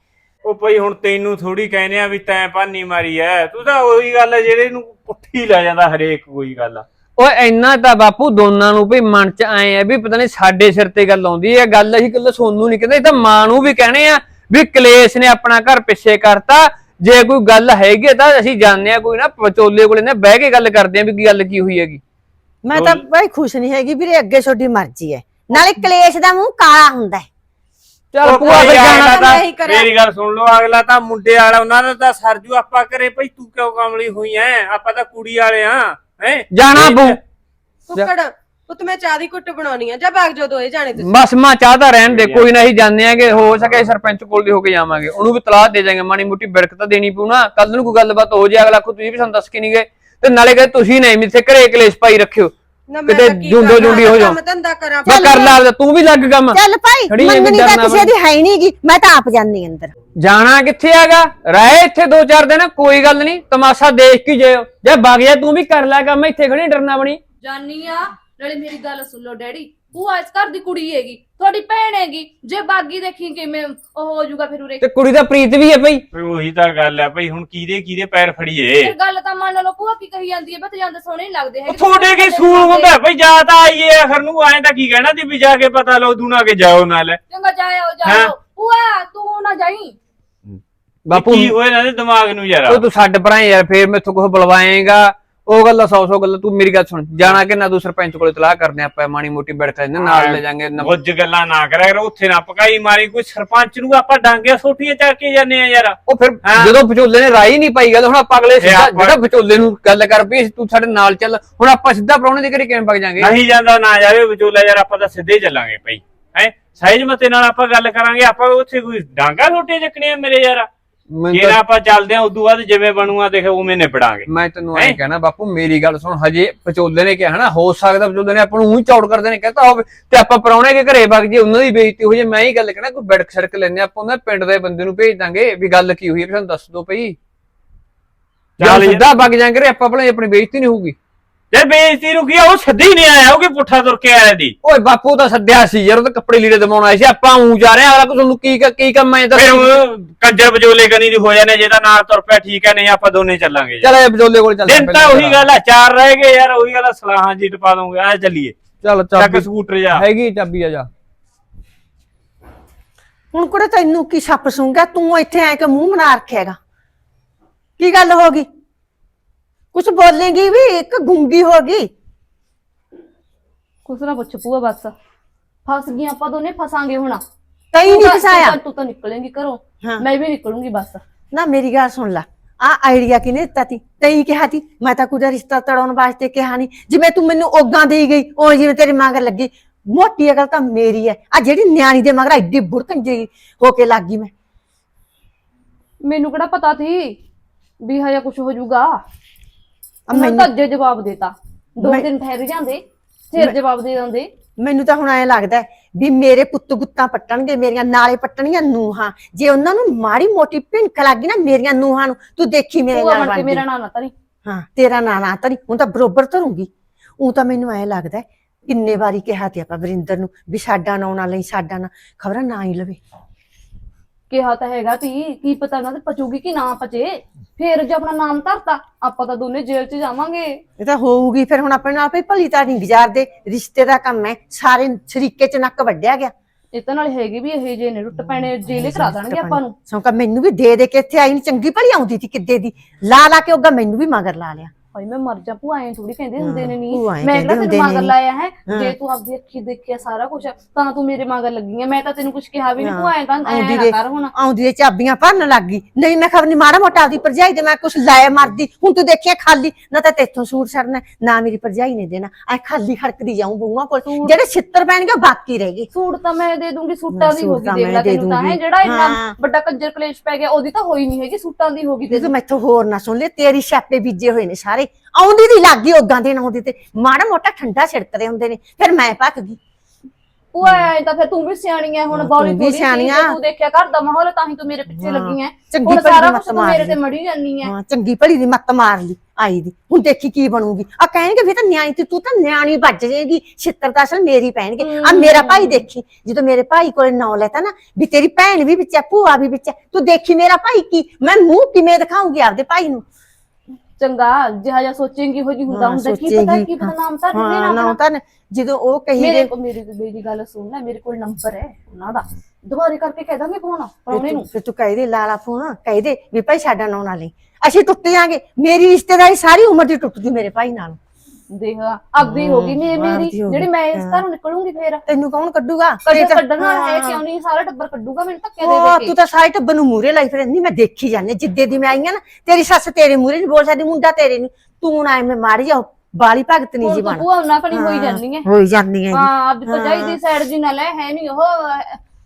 ਉਹ ਭਈ ਹੁਣ ਤੈਨੂੰ ਥੋੜੀ ਕਹਿੰਦੇ ਆ ਵੀ ਤੈਂ ਭਾਨੀ ਮਾਰੀ ਐ। ਤੂੰ ਤਾਂ ਉਹੀ ਗੱਲ ਐ ਜਿਹੜੇ ਨੂੰ ਪੁੱਠੀ ਲੈ ਜਾਂਦਾ ਹਰੇਕ ਕੋਈ ਗੱਲ ਆ। ਓਏ ਇੰਨਾ ਤਾਂ ਬਾਪੂ ਦੋਨਾਂ ਨੂੰ ਵੀ ਮਨ ਚ ਆਏ ਆ ਵੀ ਪਤਾ ਨਹੀਂ ਸਾਡੇ ਸਿਰ ਤੇ ਗੱਲ ਆਉਂਦੀ ਹੈ ਗੱਲ ਅਸੀਂ ਕੱਲ ਸੋਨੂੰ ਨਹੀਂ ਕਹਿੰਦੇ ਇਹ ਤਾਂ ਮਾਂ ਨੂੰ ਵੀ ਕਹਣੇ ਆ ਵੀ ਕਲੇਸ਼ ਨੇ ਆਪਣਾ ਘਰ ਪਿੱਛੇ ਕਰਤਾ। ਜੇ ਕੋਈ ਗੱਲ ਹੈਗੀ ਤਾਂ ਅਸੀਂ ਜਾਣਦੇ ਆ ਕੋਈ ਨਾ ਵਿਚੋਲੇ ਕੋਲੇ ਨਾ ਬਹਿ ਕੇ ਗੱਲ ਕਰਦੇ ਆ ਵੀ ਕੀ ਗੱਲ ਕੀ ਹੋਈ ਹੈਗੀ। ਮੈਂ ਤਾਂ ਬਈ ਖੁਸ਼ ਨਹੀਂ ਹੈਗੀ ਵੀਰੇ ਅੱਗੇ ਛੋਡੀ ਮਰਜ਼ੀ ਹੈ ਨਾਲੇ ਕਲੇਸ਼ ਦਾ ਮੂੰਹ ਕਾਲਾ ਹੁੰਦਾ ਹੈ ਚੱਲ ਭੂਆ ਭਾਈ ਫਿਰ ਜਾਣਾ ਅਗਲਾ ਤਾਂ ਤਾਂ ਮੈਂ ਹੀ ਕਰਿਆ। ਮੇਰੀ ਗੱਲ ਸੁਣ ਲਓ ਅਗਲਾ ਤਾਂ ਮੁੰਡੇ ਵਾਲਾ ਉਹਨਾਂ ਦਾ ਤਾਂ ਸਰਜੂ ਆਪਾਂ ਕਰੇ ਭਈ ਤੂੰ ਕਿਉਂ ਕਮਲੀ ਹੋਈ ਐ? ਆਪਾਂ ਤਾਂ ਕੁੜੀ ਵਾਲੇ ਆ ਹੈ? ਜਾਣਾ ਪਊ ਕੁੱਕੜ ਪੁੱਤ ਮੈਂ ਚਾਹ ਦੀ ਕੁੱਟ ਬਣਾਉਣੀ ਆ। ਜਾ ਭਾਗ ਜੋ ਦੋਏ ਜਾਣੇ ਤੁਸੀਂ। ਬਸ ਮਾਂ ਚਾਹਤਾ ਰਹਿਣ ਦੇ ਕੋਈ ਨਾ ਹੀ ਜਾਣਦੇ ਆਂਗੇ ਹੋ ਸਕੇ ਸਰਪੰਚ ਕੋਲ ਦੀ ਹੋ ਕੇ ਜਾਵਾਂਗੇ। ਉਹਨੂੰ ਵੀ ਤਲਾਹ ਦੇ ਜਾਵਾਂਗੇ ਮਾੜੀ ਮੋਟੀ ਬਿੜਕ ਤਾਂ ਦੇਣੀ ਪਊ ਨਾ। ਕੱਲ ਨੂੰ ਕੋਈ ਗੱਲਬਾਤ ਹੋ ਜੇ ਅਗਲਾ ਕੋ ਤੁਸੀਂ ਵੀ ਸਾਨੂੰ ਦੱਸ ਕੇ ਨਹੀਂ ਗਏ। ਤੇ ਨਾਲੇ ਕਹੇ ਤੁਸੀਂ ਨਹੀਂ ਮਿੱਥੇ ਘਰੇ ਕਲੇਸ਼ ਪਾਈ ਰੱਖਿਓ। ਨਾ ਮੈਂ ਕਿਤੇ ਤਾਂ ਕੀ ਜੁੰਡੋ ਕਰਨਾ, ਜੁੰਡੀ ਹੋ ਜਾਓ। ਕੰਮ ਧੰਦਾ ਕਰਾਂ ਮੈਂ ਕਰ ਲਾ ਤੂੰ ਵੀ ਲੱਗ ਕੰਮ। ਚੱਲ ਭਾਈ ਖੜੀ ਐਵੇਂ ਮੰਗਣੀ ਤਾਂ ਡਰਨਾ ਕਿਸੇ ਦੀ ਹੈ ਨਹੀਂਗੀ ਮੈਂ ਤਾਂ ਆਪ ਜਾਂਦੀ ਅੰਦਰ। ਜਾਣਾ ਕਿੱਥੇ ਹੈਗਾ? ਰਹਿ ਇੱਥੇ ਦੋ ਚਾਰ ਦਿਨ ਕੋਈ ਗੱਲ ਨਹੀਂ ਤਮਾਸ਼ਾ ਦੇਖ ਕੇ ਜਾਇਓ। ਜੇ ਵਗ ਜਾ ਤੂੰ ਵੀ ਕਰ ਲੈ ਕੰਮ ਇੱਥੇ ਖੜੀ ਡਰਨਾ ਬਣੀ। ਜਾਨੀ ਆ ਨਾਲੇ ਮੇਰੀ ਗੱਲ ਸੁਣ ਲਓ ਡੈਡੀ। ਭੂਆ ਇਸ ਘਰ ਦੀ ਕੁੜੀ ਹੈਗੀ ਤੁਹਾਡੀ ਭੈਣ ਹੈਗੀ ਜੇ ਬਾਗੀ ਦੇਖੀ ਕਿਵੇਂ ਉਹ ਹੋ ਜਾਊਗਾ ਫਿਰ ਉਰੇ। ਤੇ ਕੁੜੀ ਦਾ ਪ੍ਰੀਤ ਵੀ ਹੈ ਭਈ ਉਹੀ ਤਾਂ ਗੱਲ ਐ ਭਈ ਹੁਣ ਕਿਹਦੇ ਕਿਹਦੇ ਪੈਰ ਫੜੀਏ? ਫਿਰ ਗੱਲ ਤਾਂ ਮੰਨ ਲਓ ਭੂਆ ਕੀ ਕਹੀ ਜਾਂਦੀ ਹੈ ਬਤ ਜਾਂਦੇ ਸੋਹਣੇ ਨਹੀਂ ਲੱਗਦੇ ਉਹ ਹੈਗੇ। ਤੁਹਾਡੇ ਕੀ ਸੂਲ ਹੁੰਦਾ ਭਈ ਜਾ ਤਾਂ ਆਈਏ ਆਖਰ ਨੂੰ ਐਂ ਤਾਂ ਕੀ ਕਹਿਣਾ ਦੀ ਵੀ ਜਾ ਕੇ ਪਤਾ ਲਓ ਦੂਣਾ ਕੇ ਜਾਓ ਨਾਲ। ਚੰਗਾ ਜਾਇਓ ਹੈਂ? ਜਾਇਓ ਭੂਆ ਤੂੰ ਨਾ ਜਾਈ। ਬਾਪੂ ਕੀ ਹੋਏ ਨਾ ਦਿਮਾਗ ਨੂੰ ਯਾਰ? ਉਹ ਤੂੰ ਛੱਡ ਪਰਾਂ ਯਾਰ ਫੇਰ ਮੈਥੋਂ ਕੁਝ ਬੁਲਵਾਏਗਾ। ਉਹ ਗੱਲਾਂ ਸੌ ਸੌ ਗੱਲਾਂ ਤੂੰ ਮੇਰੀ ਗੱਲ ਸੁਣ ਜਾਣਾ ਕਿ ਨਾ ਤੂੰ ਸਰਪੰਚ ਕੋਲੇ ਤਲਾਹ ਕਰਦੇ ਆਪਾਂ ਮਾਣੀ ਮੋਟੀ ਬੈਠ ਕੇ ਨਾਲ ਲੈ ਜਾਾਂਗੇ ਗੁੱਜ ਗੱਲਾਂ ਨਾ ਕਰਿਆ ਕਰੋ ਉੱਥੇ ਨਾ ਪਕਾਈ ਮਾਰੀ ਕੋਈ ਸਰਪੰਚ ਨੂੰ ਆਪਾਂ ਡਾਂਗੇ ਸੋਟੀਆਂ ਚੱਕ ਕੇ ਜਾਂਦੇ ਆ ਯਾਰ। ਉਹ ਫਿਰ। ਜਦੋਂ ਵਿਚੋਲੇ ਨੇ ਰਾਈ ਨਹੀਂ ਪਾਈ ਗੱਲ ਹੁਣ ਆਪਾਂ ਅਗਲੇ ਜਿਹੜਾ ਵਿਚੋਲੇ ਨੂੰ ਗੱਲ ਕਰ ਵੀ ਤੂੰ ਸਾਡੇ ਨਾਲ ਚੱਲ ਹੁਣ ਆਪਾਂ ਸਿੱਧਾ ਪ੍ਰਾਹੁਣੇ ਦੇ ਘਰੇ ਕਿਵੇਂ ਵਗ ਜਾਾਂਗੇ? ਨਹੀਂ ਜਾਂਦਾ ਨਾ ਜਾਵੇ ਵਿਚੋਲਾ ਯਾਰ ਆਪਾਂ ਤਾਂ ਸਿੱਧੇ ਚੱਲਾਂਗੇ ਭਾਈ। ਹੈ? ਸਾਈਜ਼ ਮਤੇ ਨਾਲ ਆਪਾਂ ਗੱਲ ਕਰਾਂਗੇ ਆਪਾਂ ਉੱਥੇ ਕੋਈ ਡਾਂਗਾ ਸੋਟੀਆਂ ਚੱਕਣੀਆਂ ਮੇਰੇ ਯਾਰ। ਮੈਨੂੰ ਜਿਹੜਾ ਤਾਂ- ਆਪਾਂ ਚੱਲਦੇ ਆ ਉਦੋਂ ਬਾਅਦ ਜਿਵੇਂ ਬਣੂਗਾ ਦੇਖ ਉਵੇਂ ਨਿਬੜਾਂਗੇ ਮੈਂ ਤੈਨੂੰ ਐਂ ਹੈਂ? ਕਹਿਣਾ ਬਾਪੂ ਮੇਰੀ ਗੱਲ ਸੁਣ ਹਜੇ ਵਿਚੋਲੇ ਨੇ ਕਿਹਾ ਨਾ ਹੋ ਸਕਦਾ ਵਿਚੋਲੇ ਨੇ ਆਪਾਂ ਨੂੰ ਊਂ ਚੌੜ ਕਰਦੇ ਨੇ ਕਹਤਾ ਹੋਵੇ ਤੇ ਆਪਾਂ ਪਰੌਣੇ ਕੇ ਘਰੇ ਵਗ ਜੇ ਉਹਨਾਂ ਦੀ ਬੇਇੱਜ਼ਤੀ ਹੋ ਜੇ ਮੈਂ ਹੀ ਗੱਲ ਕਹਿਣਾ ਕੋਈ ਬੜਕ ਸੜਕ ਲੈਣੇ ਆਪਾਂ ਉਹਨਾਂ ਪਿੰਡ ਦੇ ਬੰਦੇ ਨੂੰ ਭੇਜ ਦਾਂਗੇ ਵੀ ਗੱਲ ਕੀ ਹੋਈ ਹੈ ਵੀ ਸਾਨੂੰ ਦੱਸ ਦਿਓ ਭਈ ਚੱਲ ਚੱਲ ਯਾਰ। ਸਿੱਧਾ ਵਗ ਜਾਂਗੇ ਆਪਾਂ ਭਲੇ ਆਪਣੀ ਬੇਇੱਜ਼ਤੀ ਨਹੀਂ ਹੋਊਗੀ ਯਾਰ ਬੇਇੱਜ਼ਤੀ ਨੂੰ ਕੀ ਆ ਉਹ ਸਿੱਧੀ ਨਹੀਂ ਆਇਆ ਉਹ ਕਿ ਪੁੱਠਾ ਤੁਰ ਕੇ ਆਇਆ ਦੀ ਓਏ ਬਾਪੂ ਤਾਂ ਸੱਦਿਆ ਸੀ ਯਾਰ ਉਹ ਤਾਂ ਕੱਪੜੇ ਲੀੜੇ ਦਵਾਉਣ ਆਏ ਸੀ ਆਪਾਂ ਊਂ ਜਾ ਰਹੇ ਆ ਅਗਲਾ ਤੁਹਾਨੂੰ ਕੀ ਕੀ ਕੰਮ ਐ ਤਾਂ ਫਿਰ ਉਹ ਕੰਜਰ ਬਜੋਲੇ ਕਨੀ ਦੀ ਹੋ ਜਾਣੇ ਜੇ ਤਾਂ ਨਾਲ ਤੁਰ ਪਿਆ ਠੀਕ ਹੈ ਨਹੀਂ ਆਪਾਂ ਦੋਨੇ ਚੱਲਾਂਗੇ ਯਾਰ। ਚੱਲ ਇਹ ਵਿਚੋਲੇ ਕੋਲ ਚੱਲ ਦਿਨ ਤਾਂ ਉਹੀ ਗੱਲ ਆ ਚਾਰ ਰਹਿ ਗਏ ਯਾਰ ਉਹੀ ਗੱਲ ਆ, ਸਲਾਹਾਂ ਜੀ ਟਪਾ ਦੂੰਗੇ ਆ ਚੱਲੀਏ। ਚੱਲ ਚੱਕ ਚਾਬੀ ਸਕੂਟਰ ਜਾ। ਹੈਗੀ ਚਾਬੀ ਆ ਜਾ। ਹੁਣ ਕੁੜੇ ਤੈਨੂੰ ਕੀ ਛੱਪ ਸੂੰਗਾ ਤੂੰ ਇੱਥੇ ਐ ਕੇ ਮੂੰਹ ਬਣਾ ਰੱਖੇਗਾ ਕੀ ਗੱਲ ਹੋ ਗਈ? ਕੁਛ ਬੋਲੇਗੀ ਵੀ ਇੱਕ ਗੁੰਗੀ ਹੋ ਗਈ। ਕੁਛ ਨਾ ਪੁੱਛ ਪੂਆ ਬਸ। ਫਸ ਗਈਆਂ ਆਪਾਂ ਦੋਨੇ ਫਸਾਂਗੇ ਹੁਣ। ਤੂੰ ਨਹੀਂ ਤਾਂ- ਫਸਾਇਆ? ਤੂੰ ਤਾਂ ਨਿਕਲੇਂਗੀ ਘਰੋਂ। ਮੈਂ ਵੀ ਨਿਕਲੂੰਗੀ ਬਸ। ਨਾ ਮੇਰੀ ਗੱਲ ਸੁਣ ਲੈ। ਆ ਆਈਡੀਆ ਕਿਨੇ ਦਿੱਤਾ ਤੀ? ਤਈ ਕਿਹਾ ਤੀ ਮੈਂ ਤਾਂ ਕੁੜਾ ਰਿਸ਼ਤਾ ਤੜਾਉਣ ਵਾਸਤੇ ਕਿਹਾ ਨਹੀਂ ਜਿਵੇਂ ਤੂੰ ਮੈਨੂੰ ਓਗਾਂ ਦੇਈ ਗਈ ਉਹ ਜਿਵੇਂ ਤੇਰੀ ਮਗਰ ਲੱਗੀ। ਮੋਟੀ ਅਗਲ ਤਾਂ ਮੇਰੀ ਹੈ ਆ ਜਿਹੜੀ ਨਿਆਣੀ ਦੇ ਮਗਰ ਐਡੀ ਬੁੜਕੰਜੀ ਹੋ ਕੇ ਲੱਗ ਗਈ ਮੈਂ। ਮੈਨੂੰ ਕਿਹੜਾ ਪਤਾ ਸੀ ਵੀ ਹਜਾ ਕੁਝ ਹੋ ਜਾਊਗਾ? ਮੈਨੂੰ ਤਾਂ ਅੱਜੇ ਜਵਾਬ ਦੇਤਾ। ਦੋ ਮੈਂ- ਦਿਨ ਠਹਿਰ ਜਾਂਦੇ ਫਿਰ ਜਵਾਬ ਦੇ ਦਿੰਦੇ। ਮੈਨੂੰ ਤਾਂ ਹੁਣ ਐ ਲੱਗਦਾ ਹੈ ਵੀ ਮੇਰੇ ਪੁੱਤ ਗੁੱਤਾਂ ਪੱਟਣਗੇ ਮੇਰੀਆਂ ਨਾਲੇ ਪੱਟਣੀਆਂ ਨੂਹਾਂ। ਜੇ ਉਹਨਾਂ ਨੂੰ ਮਾੜੀ ਮੋਟੀ ਭਿੰਕ ਲੱਗੀ ਨਾ ਮੇਰੀਆਂ ਨੂਹਾਂ ਨੂੰ ਤੂੰ ਦੇਖੀ ਮੇਰੇ ਨਾਲ ਬਣ ਕੇ ਬਣਦੀ ਮੇਰਾ ਨਾਂ ਨਾ ਤਰੀ ਹਾਂ ਤੇਰਾ ਨਾਂ ਨਾ ਤਰੀ ਹੁਣ ਤਾਂ ਬਰੋਬਰ ਧਰੂੰਗੀ। ਉਹ ਤਾਂ ਮੈਨੂੰ ਐ ਲੱਗਦਾ ਹੈ, ਕਿੰਨੇ ਵਾਰੀ ਕਿਹਾ ਤੇ ਆਪਾਂ ਵਰਿੰਦਰ ਨੂੰ ਵੀ ਸਾਡਾ ਨਾਂ ਨਾ ਲਈ ਸਾਡਾ ਨਾਂ। ਖਬਰਾਂ ਨਾ ਹੀ ਲਵੇ। ਕਿਹਾ ਤਾਂ ਹੈਗਾ ਤੀ ਕੀ ਪਤਾ ਨਾ ਤੇ ਪਚੂਗੀ ਕਿ ਨਾ ਪਚੇ। ਫਿਰ ਜੇ ਆਪਣਾ ਨਾਮ ਧਰਤਾ ਆਪਾਂ ਤਾਂ ਦੋਨੇ ਜੇਲ੍ਹ 'ਚ ਜਾਵਾਂਗੇ। ਇਹ ਤਾਂ ਹੋਊਗੀ ਫਿਰ ਹੁਣ ਆਪਣੇ ਨਾਲ ਭਈ ਭਲੀ ਤਾਂ ਨਹੀਂ ਗੁਜ਼ਾਰਦੇ। ਰਿਸ਼ਤੇ ਦਾ ਕੰਮ ਹੈ ਸਾਰੇ ਸ਼ਰੀਕੇ ਚ ਨੱਕ ਵੱਢਿਆ ਗਿਆ। ਇਹ ਤਾਂ ਨਾਲ ਹੈਗੇ ਵੀ ਇਹ ਜੇ ਨੇ ਟੁੱਟ ਪੈਣੇ ਜੇਲੇ ਕਰਾ ਦੇਣਗੇ ਆਪਾਂ ਨੂੰ। ਸੌਂਕਾ ਮੈਨੂੰ ਵੀ ਦੇ ਦੇ ਕੇ ਇੱਥੇ ਆਈ ਨਹੀਂ ਚੰਗੀ ਭਲੀ ਆਉਂਦੀ ਸੀ ਕਿੱਦੇ ਦੀ। ਲਾ ਲਾ ਕੇ ਉਹਗਾ ਮੈਨੂੰ ਵੀ ਮਗਰ ਲਾ ਲਿਆ। ਭਾਈ ਮੈਂ ਮਰ ਜਾ ਭੂਆ ਐਂ ਥੋੜੀ ਕਹਿੰਦੇ ਹੁੰਦੇ ਨੇ ਨਹੀਂ ਭੂਆ ਐਂ ਮੈਂ ਕਹਿੰਦੇ ਕਿਹੜਾ ਹੁੰਦੇ ਨੇ ਮਗਰ ਨੀ। ਲਾਇਆ ਹੈ? ਹਾਂ। ਜੇ ਤੂੰ ਆਪਦੀ ਅੱਖੀ ਦੇਖਿਆ ਸਾਰਾ ਕੁਝ ਤਾਂ ਤੂੰ ਮੇਰੇ ਮਗਰ ਲੱਗੀ ਹੈ ਮੈਂ ਤਾਂ ਤੈਨੂੰ ਕੁਝ ਕਿਹਾ ਵੀ ਨਹੀਂ ਹਾਂ। ਭੂਆ ਐਂ ਤਾਂ ਆਉਂਦੀ ਐਂ ਨਾ ਦੇ ਕਰ ਹੁਣ। ਆਉਂਦੀ ਦੇ ਚਾਬੀਆਂ ਭਰਨ ਲੱਗ ਗਈ। ਨਹੀਂ ਮੈਂ ਖਬਰ ਨਹੀਂ ਮਾੜਾ ਮੋਟਾ ਆਪਦੀ ਭਰਜਾਈ ਤੇ ਮੈਂ ਕੁਛ ਲਾਇਆ ਮਰਦੀ ਹੁਣ ਤੂੰ ਦੇਖਿਆ ਖਾਲੀ ਨਾ ਤਾਂ ਤੇਥੋਂ ਸੂਟ ਛੜਨਾ ਨਾ ਮੇਰੀ ਭਰਜਾਈ ਨੇ ਦੇਣਾ। ਐ ਖਾਲੀ ਖੜਕਦੀ ਜਾਊਂ ਬੂਆਂ ਕੋਲ। ਜਿਹੜੇ ਛਿੱਤਰ ਪੈਣਗੇ ਬਾਕੀ ਰਹਿ ਗਏ। ਸੂਟ ਤਾਂ ਮੈਂ ਦੇ ਦੂੰਗੀ ਸੂਟਾਂ ਦੀ ਸੂਟ ਹੋਗੀ ਤਾਂ ਦੇਖ ਮੈਂ ਲੈ ਦੇ ਤੈਨੂੰ ਤਾਂ। ਹੈ ਦੂੰਗੀ। ਜਿਹੜਾ ਇੰਨਾ ਹਾਂ। ਵੱਡਾ ਕੰਜਰ ਕਲੇਸ਼ ਪੈ ਗਿਆ ਉਹਦੀ ਤਾਂ ਹੋਈ ਨਹੀਂ ਹੈਗੀ ਸੂਟਾਂ ਦੀ ਹੋਗੀ ਤੇ ਜਦੋਂ ਮੈਥੋਂ ਹੋਰ ਨਾ ਸੁਣ ਲੈ ਤੇਰੀ ਛਾਪੇ ਬੀਜੇ ਹੋਏ ਨੇ ਸਾਰੇ। ਆਉਂਦੀ ਦੀ ਲੱਗ ਗਈ ਉਦਾਂ ਦੇ ਆਉਂਦੀ ਤੇ। ਮਾੜਾ ਮੋਟਾ ਠੰਡਾ ਛਿੜਕਦੇ ਹੁੰਦੇ ਨੇ ਫਿਰ ਮੈਂ ਭੱਕ ਗਈ। ਭੂਆ ਐਂ ਤਾਂ ਫਿਰ ਤੂੰ ਵੀ ਸਿਆਣੀ ਐ ਹੁਣ ਬੌਲੀ ਤੂੰ ਸਿਆਣੀ। ਤੂੰ ਦੇਖਿਆ ਘਰ ਦਾ ਮਾਹੌਲ ਤਾਂ ਹੀ ਤੂੰ ਮੇਰੇ ਪਿੱਛੇ। ਲੱਗੀ ਐ। ਚੰਗੀ ਹੁਣ ਭਲੀ ਸਾਰਾ ਮੱਤ ਕੁਝ ਤੂੰ ਮਾਰ। ਤੇ ਮੜੀ ਜਾਨੀ ਐ। ਹਾਂ ਚੰਗੀ ਭਲੀ ਦੀ ਮੱਤ ਮਾਰ ਲਈ ਆਈ ਦੀ। ਹੁਣ ਦੇਖੀ ਕੀ ਬਣੂਗੀ। ਆ ਕਹਿਣਗੇ ਵੀ ਤਾਂ ਨਿਆਣੀ ਤੇ ਤੂੰ ਤਾਂ ਨਿਆਣੀ ਵੱਜ ਜਾਏਗੀ। ਛਿੱਤਰ ਤਾਂ ਅਸਲ ਮੇਰੀ ਪੈਣਗੇ। ਆ ਮੇਰਾ ਭਾਈ ਦੇਖੀ ਜਦੋਂ ਮੇਰੇ ਭਾਈ ਕੋਲੇ ਨਾਂ ਲੈਤਾ ਨਾ ਵੀ ਤੇਰੀ ਭੈਣ ਵੀ ਵਿੱਚ ਹੈ ਭੂਆ ਵੀ ਵਿੱਚ ਤੂੰ ਦੇਖੀ ਮੇਰਾ ਭਾਈ ਕੀ? ਮੈਂ ਮੂੰਹ ਕਿਵੇਂ ਦਿਖਾਉਂਗੀ ਆਪਦੇ ਭਾਈ ਨੂੰ? ਚੰਗਾ ਜਿਹਾ ਜਿਹਾ ਸੋਚੇਂਗੀ ਹੋ ਜੀ ਹੁੰਦਾ ਹੁੰਦਾ ਕੀ ਪਤਾ ਕੀ ਪਤਾ ਨਾਮ ਤਾਂ ਨਹੀਂ ਹਾਂ ਨਾ ਤਾਂ ਜਦੋਂ ਉਹ ਕਹੀ ਮੇਰੇ ਦੇ ਕੋਲ ਮੇਰੀ ਮੇਰੀ ਗੱਲ ਸੁਣ ਲੈ ਮੇਰੇ ਕੋਲ ਨੰਬਰ ਹੈ ਉਹਨਾਂ ਦਾ। ਦੁਬਾਰੇ ਕਰਕੇ ਕਹਿ ਦਾਂਗੇ ਫੋਨ ਪਰੌਣੇ ਨੂੰ। ਫਿਰ ਤੂੰ ਕਹਿ ਦੇ ਲਾਲਾ ਫੋਨ ਕਹਿ ਦੇ ਵੀ ਭਾਈ ਸਾਡਾ ਨਾਂ ਨਾ ਲਈ ਅਸੀਂ ਟੁੱਟ ਜਾਾਂਗੇ ਮੇਰੀ ਰਿਸ਼ਤੇਦਾਰੀ ਸਾਰੀ ਉਮਰ ਦੀ ਟੁੱਟ ਗਈ ਮੇਰੇ ਭਾਈ ਨਾਲ। ਦੇਖ ਆਪਦੀ ਹੋ ਗਈ ਮੇ- ਮੇਰੀ। ਆਪਦੀ ਹੋ ਗਈ, ਜਿਹੜੀ ਮੈਂ ਇਸ ਘਰੋਂ ਨਿਕਲੂੰਗੀ ਫੇਰ। ਤੈਨੂੰ ਕੌਣ ਕੱਢੂਗਾ? ਤਾਂ- ਕੱਢਣ ਹੈ। ਕਿਉਂ ਨਹੀਂ ਸਾਰਾ ਟੱਬਰ ਕੱਢੂਗਾ ਮੈਨੂੰ ਧੱਕੇ ਉਹ ਦੇ ਦੇ ਤੂੰ ਕੇ। ਤਾਂ ਸਾਰੇ ਟੱਬਰ ਨੂੰ ਮੂਰੇ ਲਾਈ ਫਿਰ ਨਹੀਂ ਮੈਂ ਦੇਖੀ ਜਾਂਦੀ ਜਿੱਦੇ ਦੀ ਮੈਂ ਆਈ ਆ ਨਾ ਤੇਰੀ ਸੱਸ ਤੇਰੇ ਮੂਰੇ ਨਹੀਂ ਬੋਲ ਸਕਦੀ ਮੁੰਡਾ ਤੇਰੇ ਨੂੰ। ਤੂੰ ਨਾ ਐਵੇਂ ਮਾਰੀ ਜਾ ਬਾਲੀ ਭਗਤ ਨਹੀਂ ਜੀ ਹੁਣ ਬਣ। ਤੂੰ ਉਹਨਾਂ ਕਣੀ ਹੋਈ ਜਾਂਦੀ ਹੈ। ਹੋਈ ਜਾਂਦੀ ਹੈ ਹਾਂ ਆਪਦੀ ਭਜਾਈ ਦੀ ਸਾਈਡ ਜੀ ਨਾ ਲੈ ਹੈ ਨਹੀਂ ਉਹ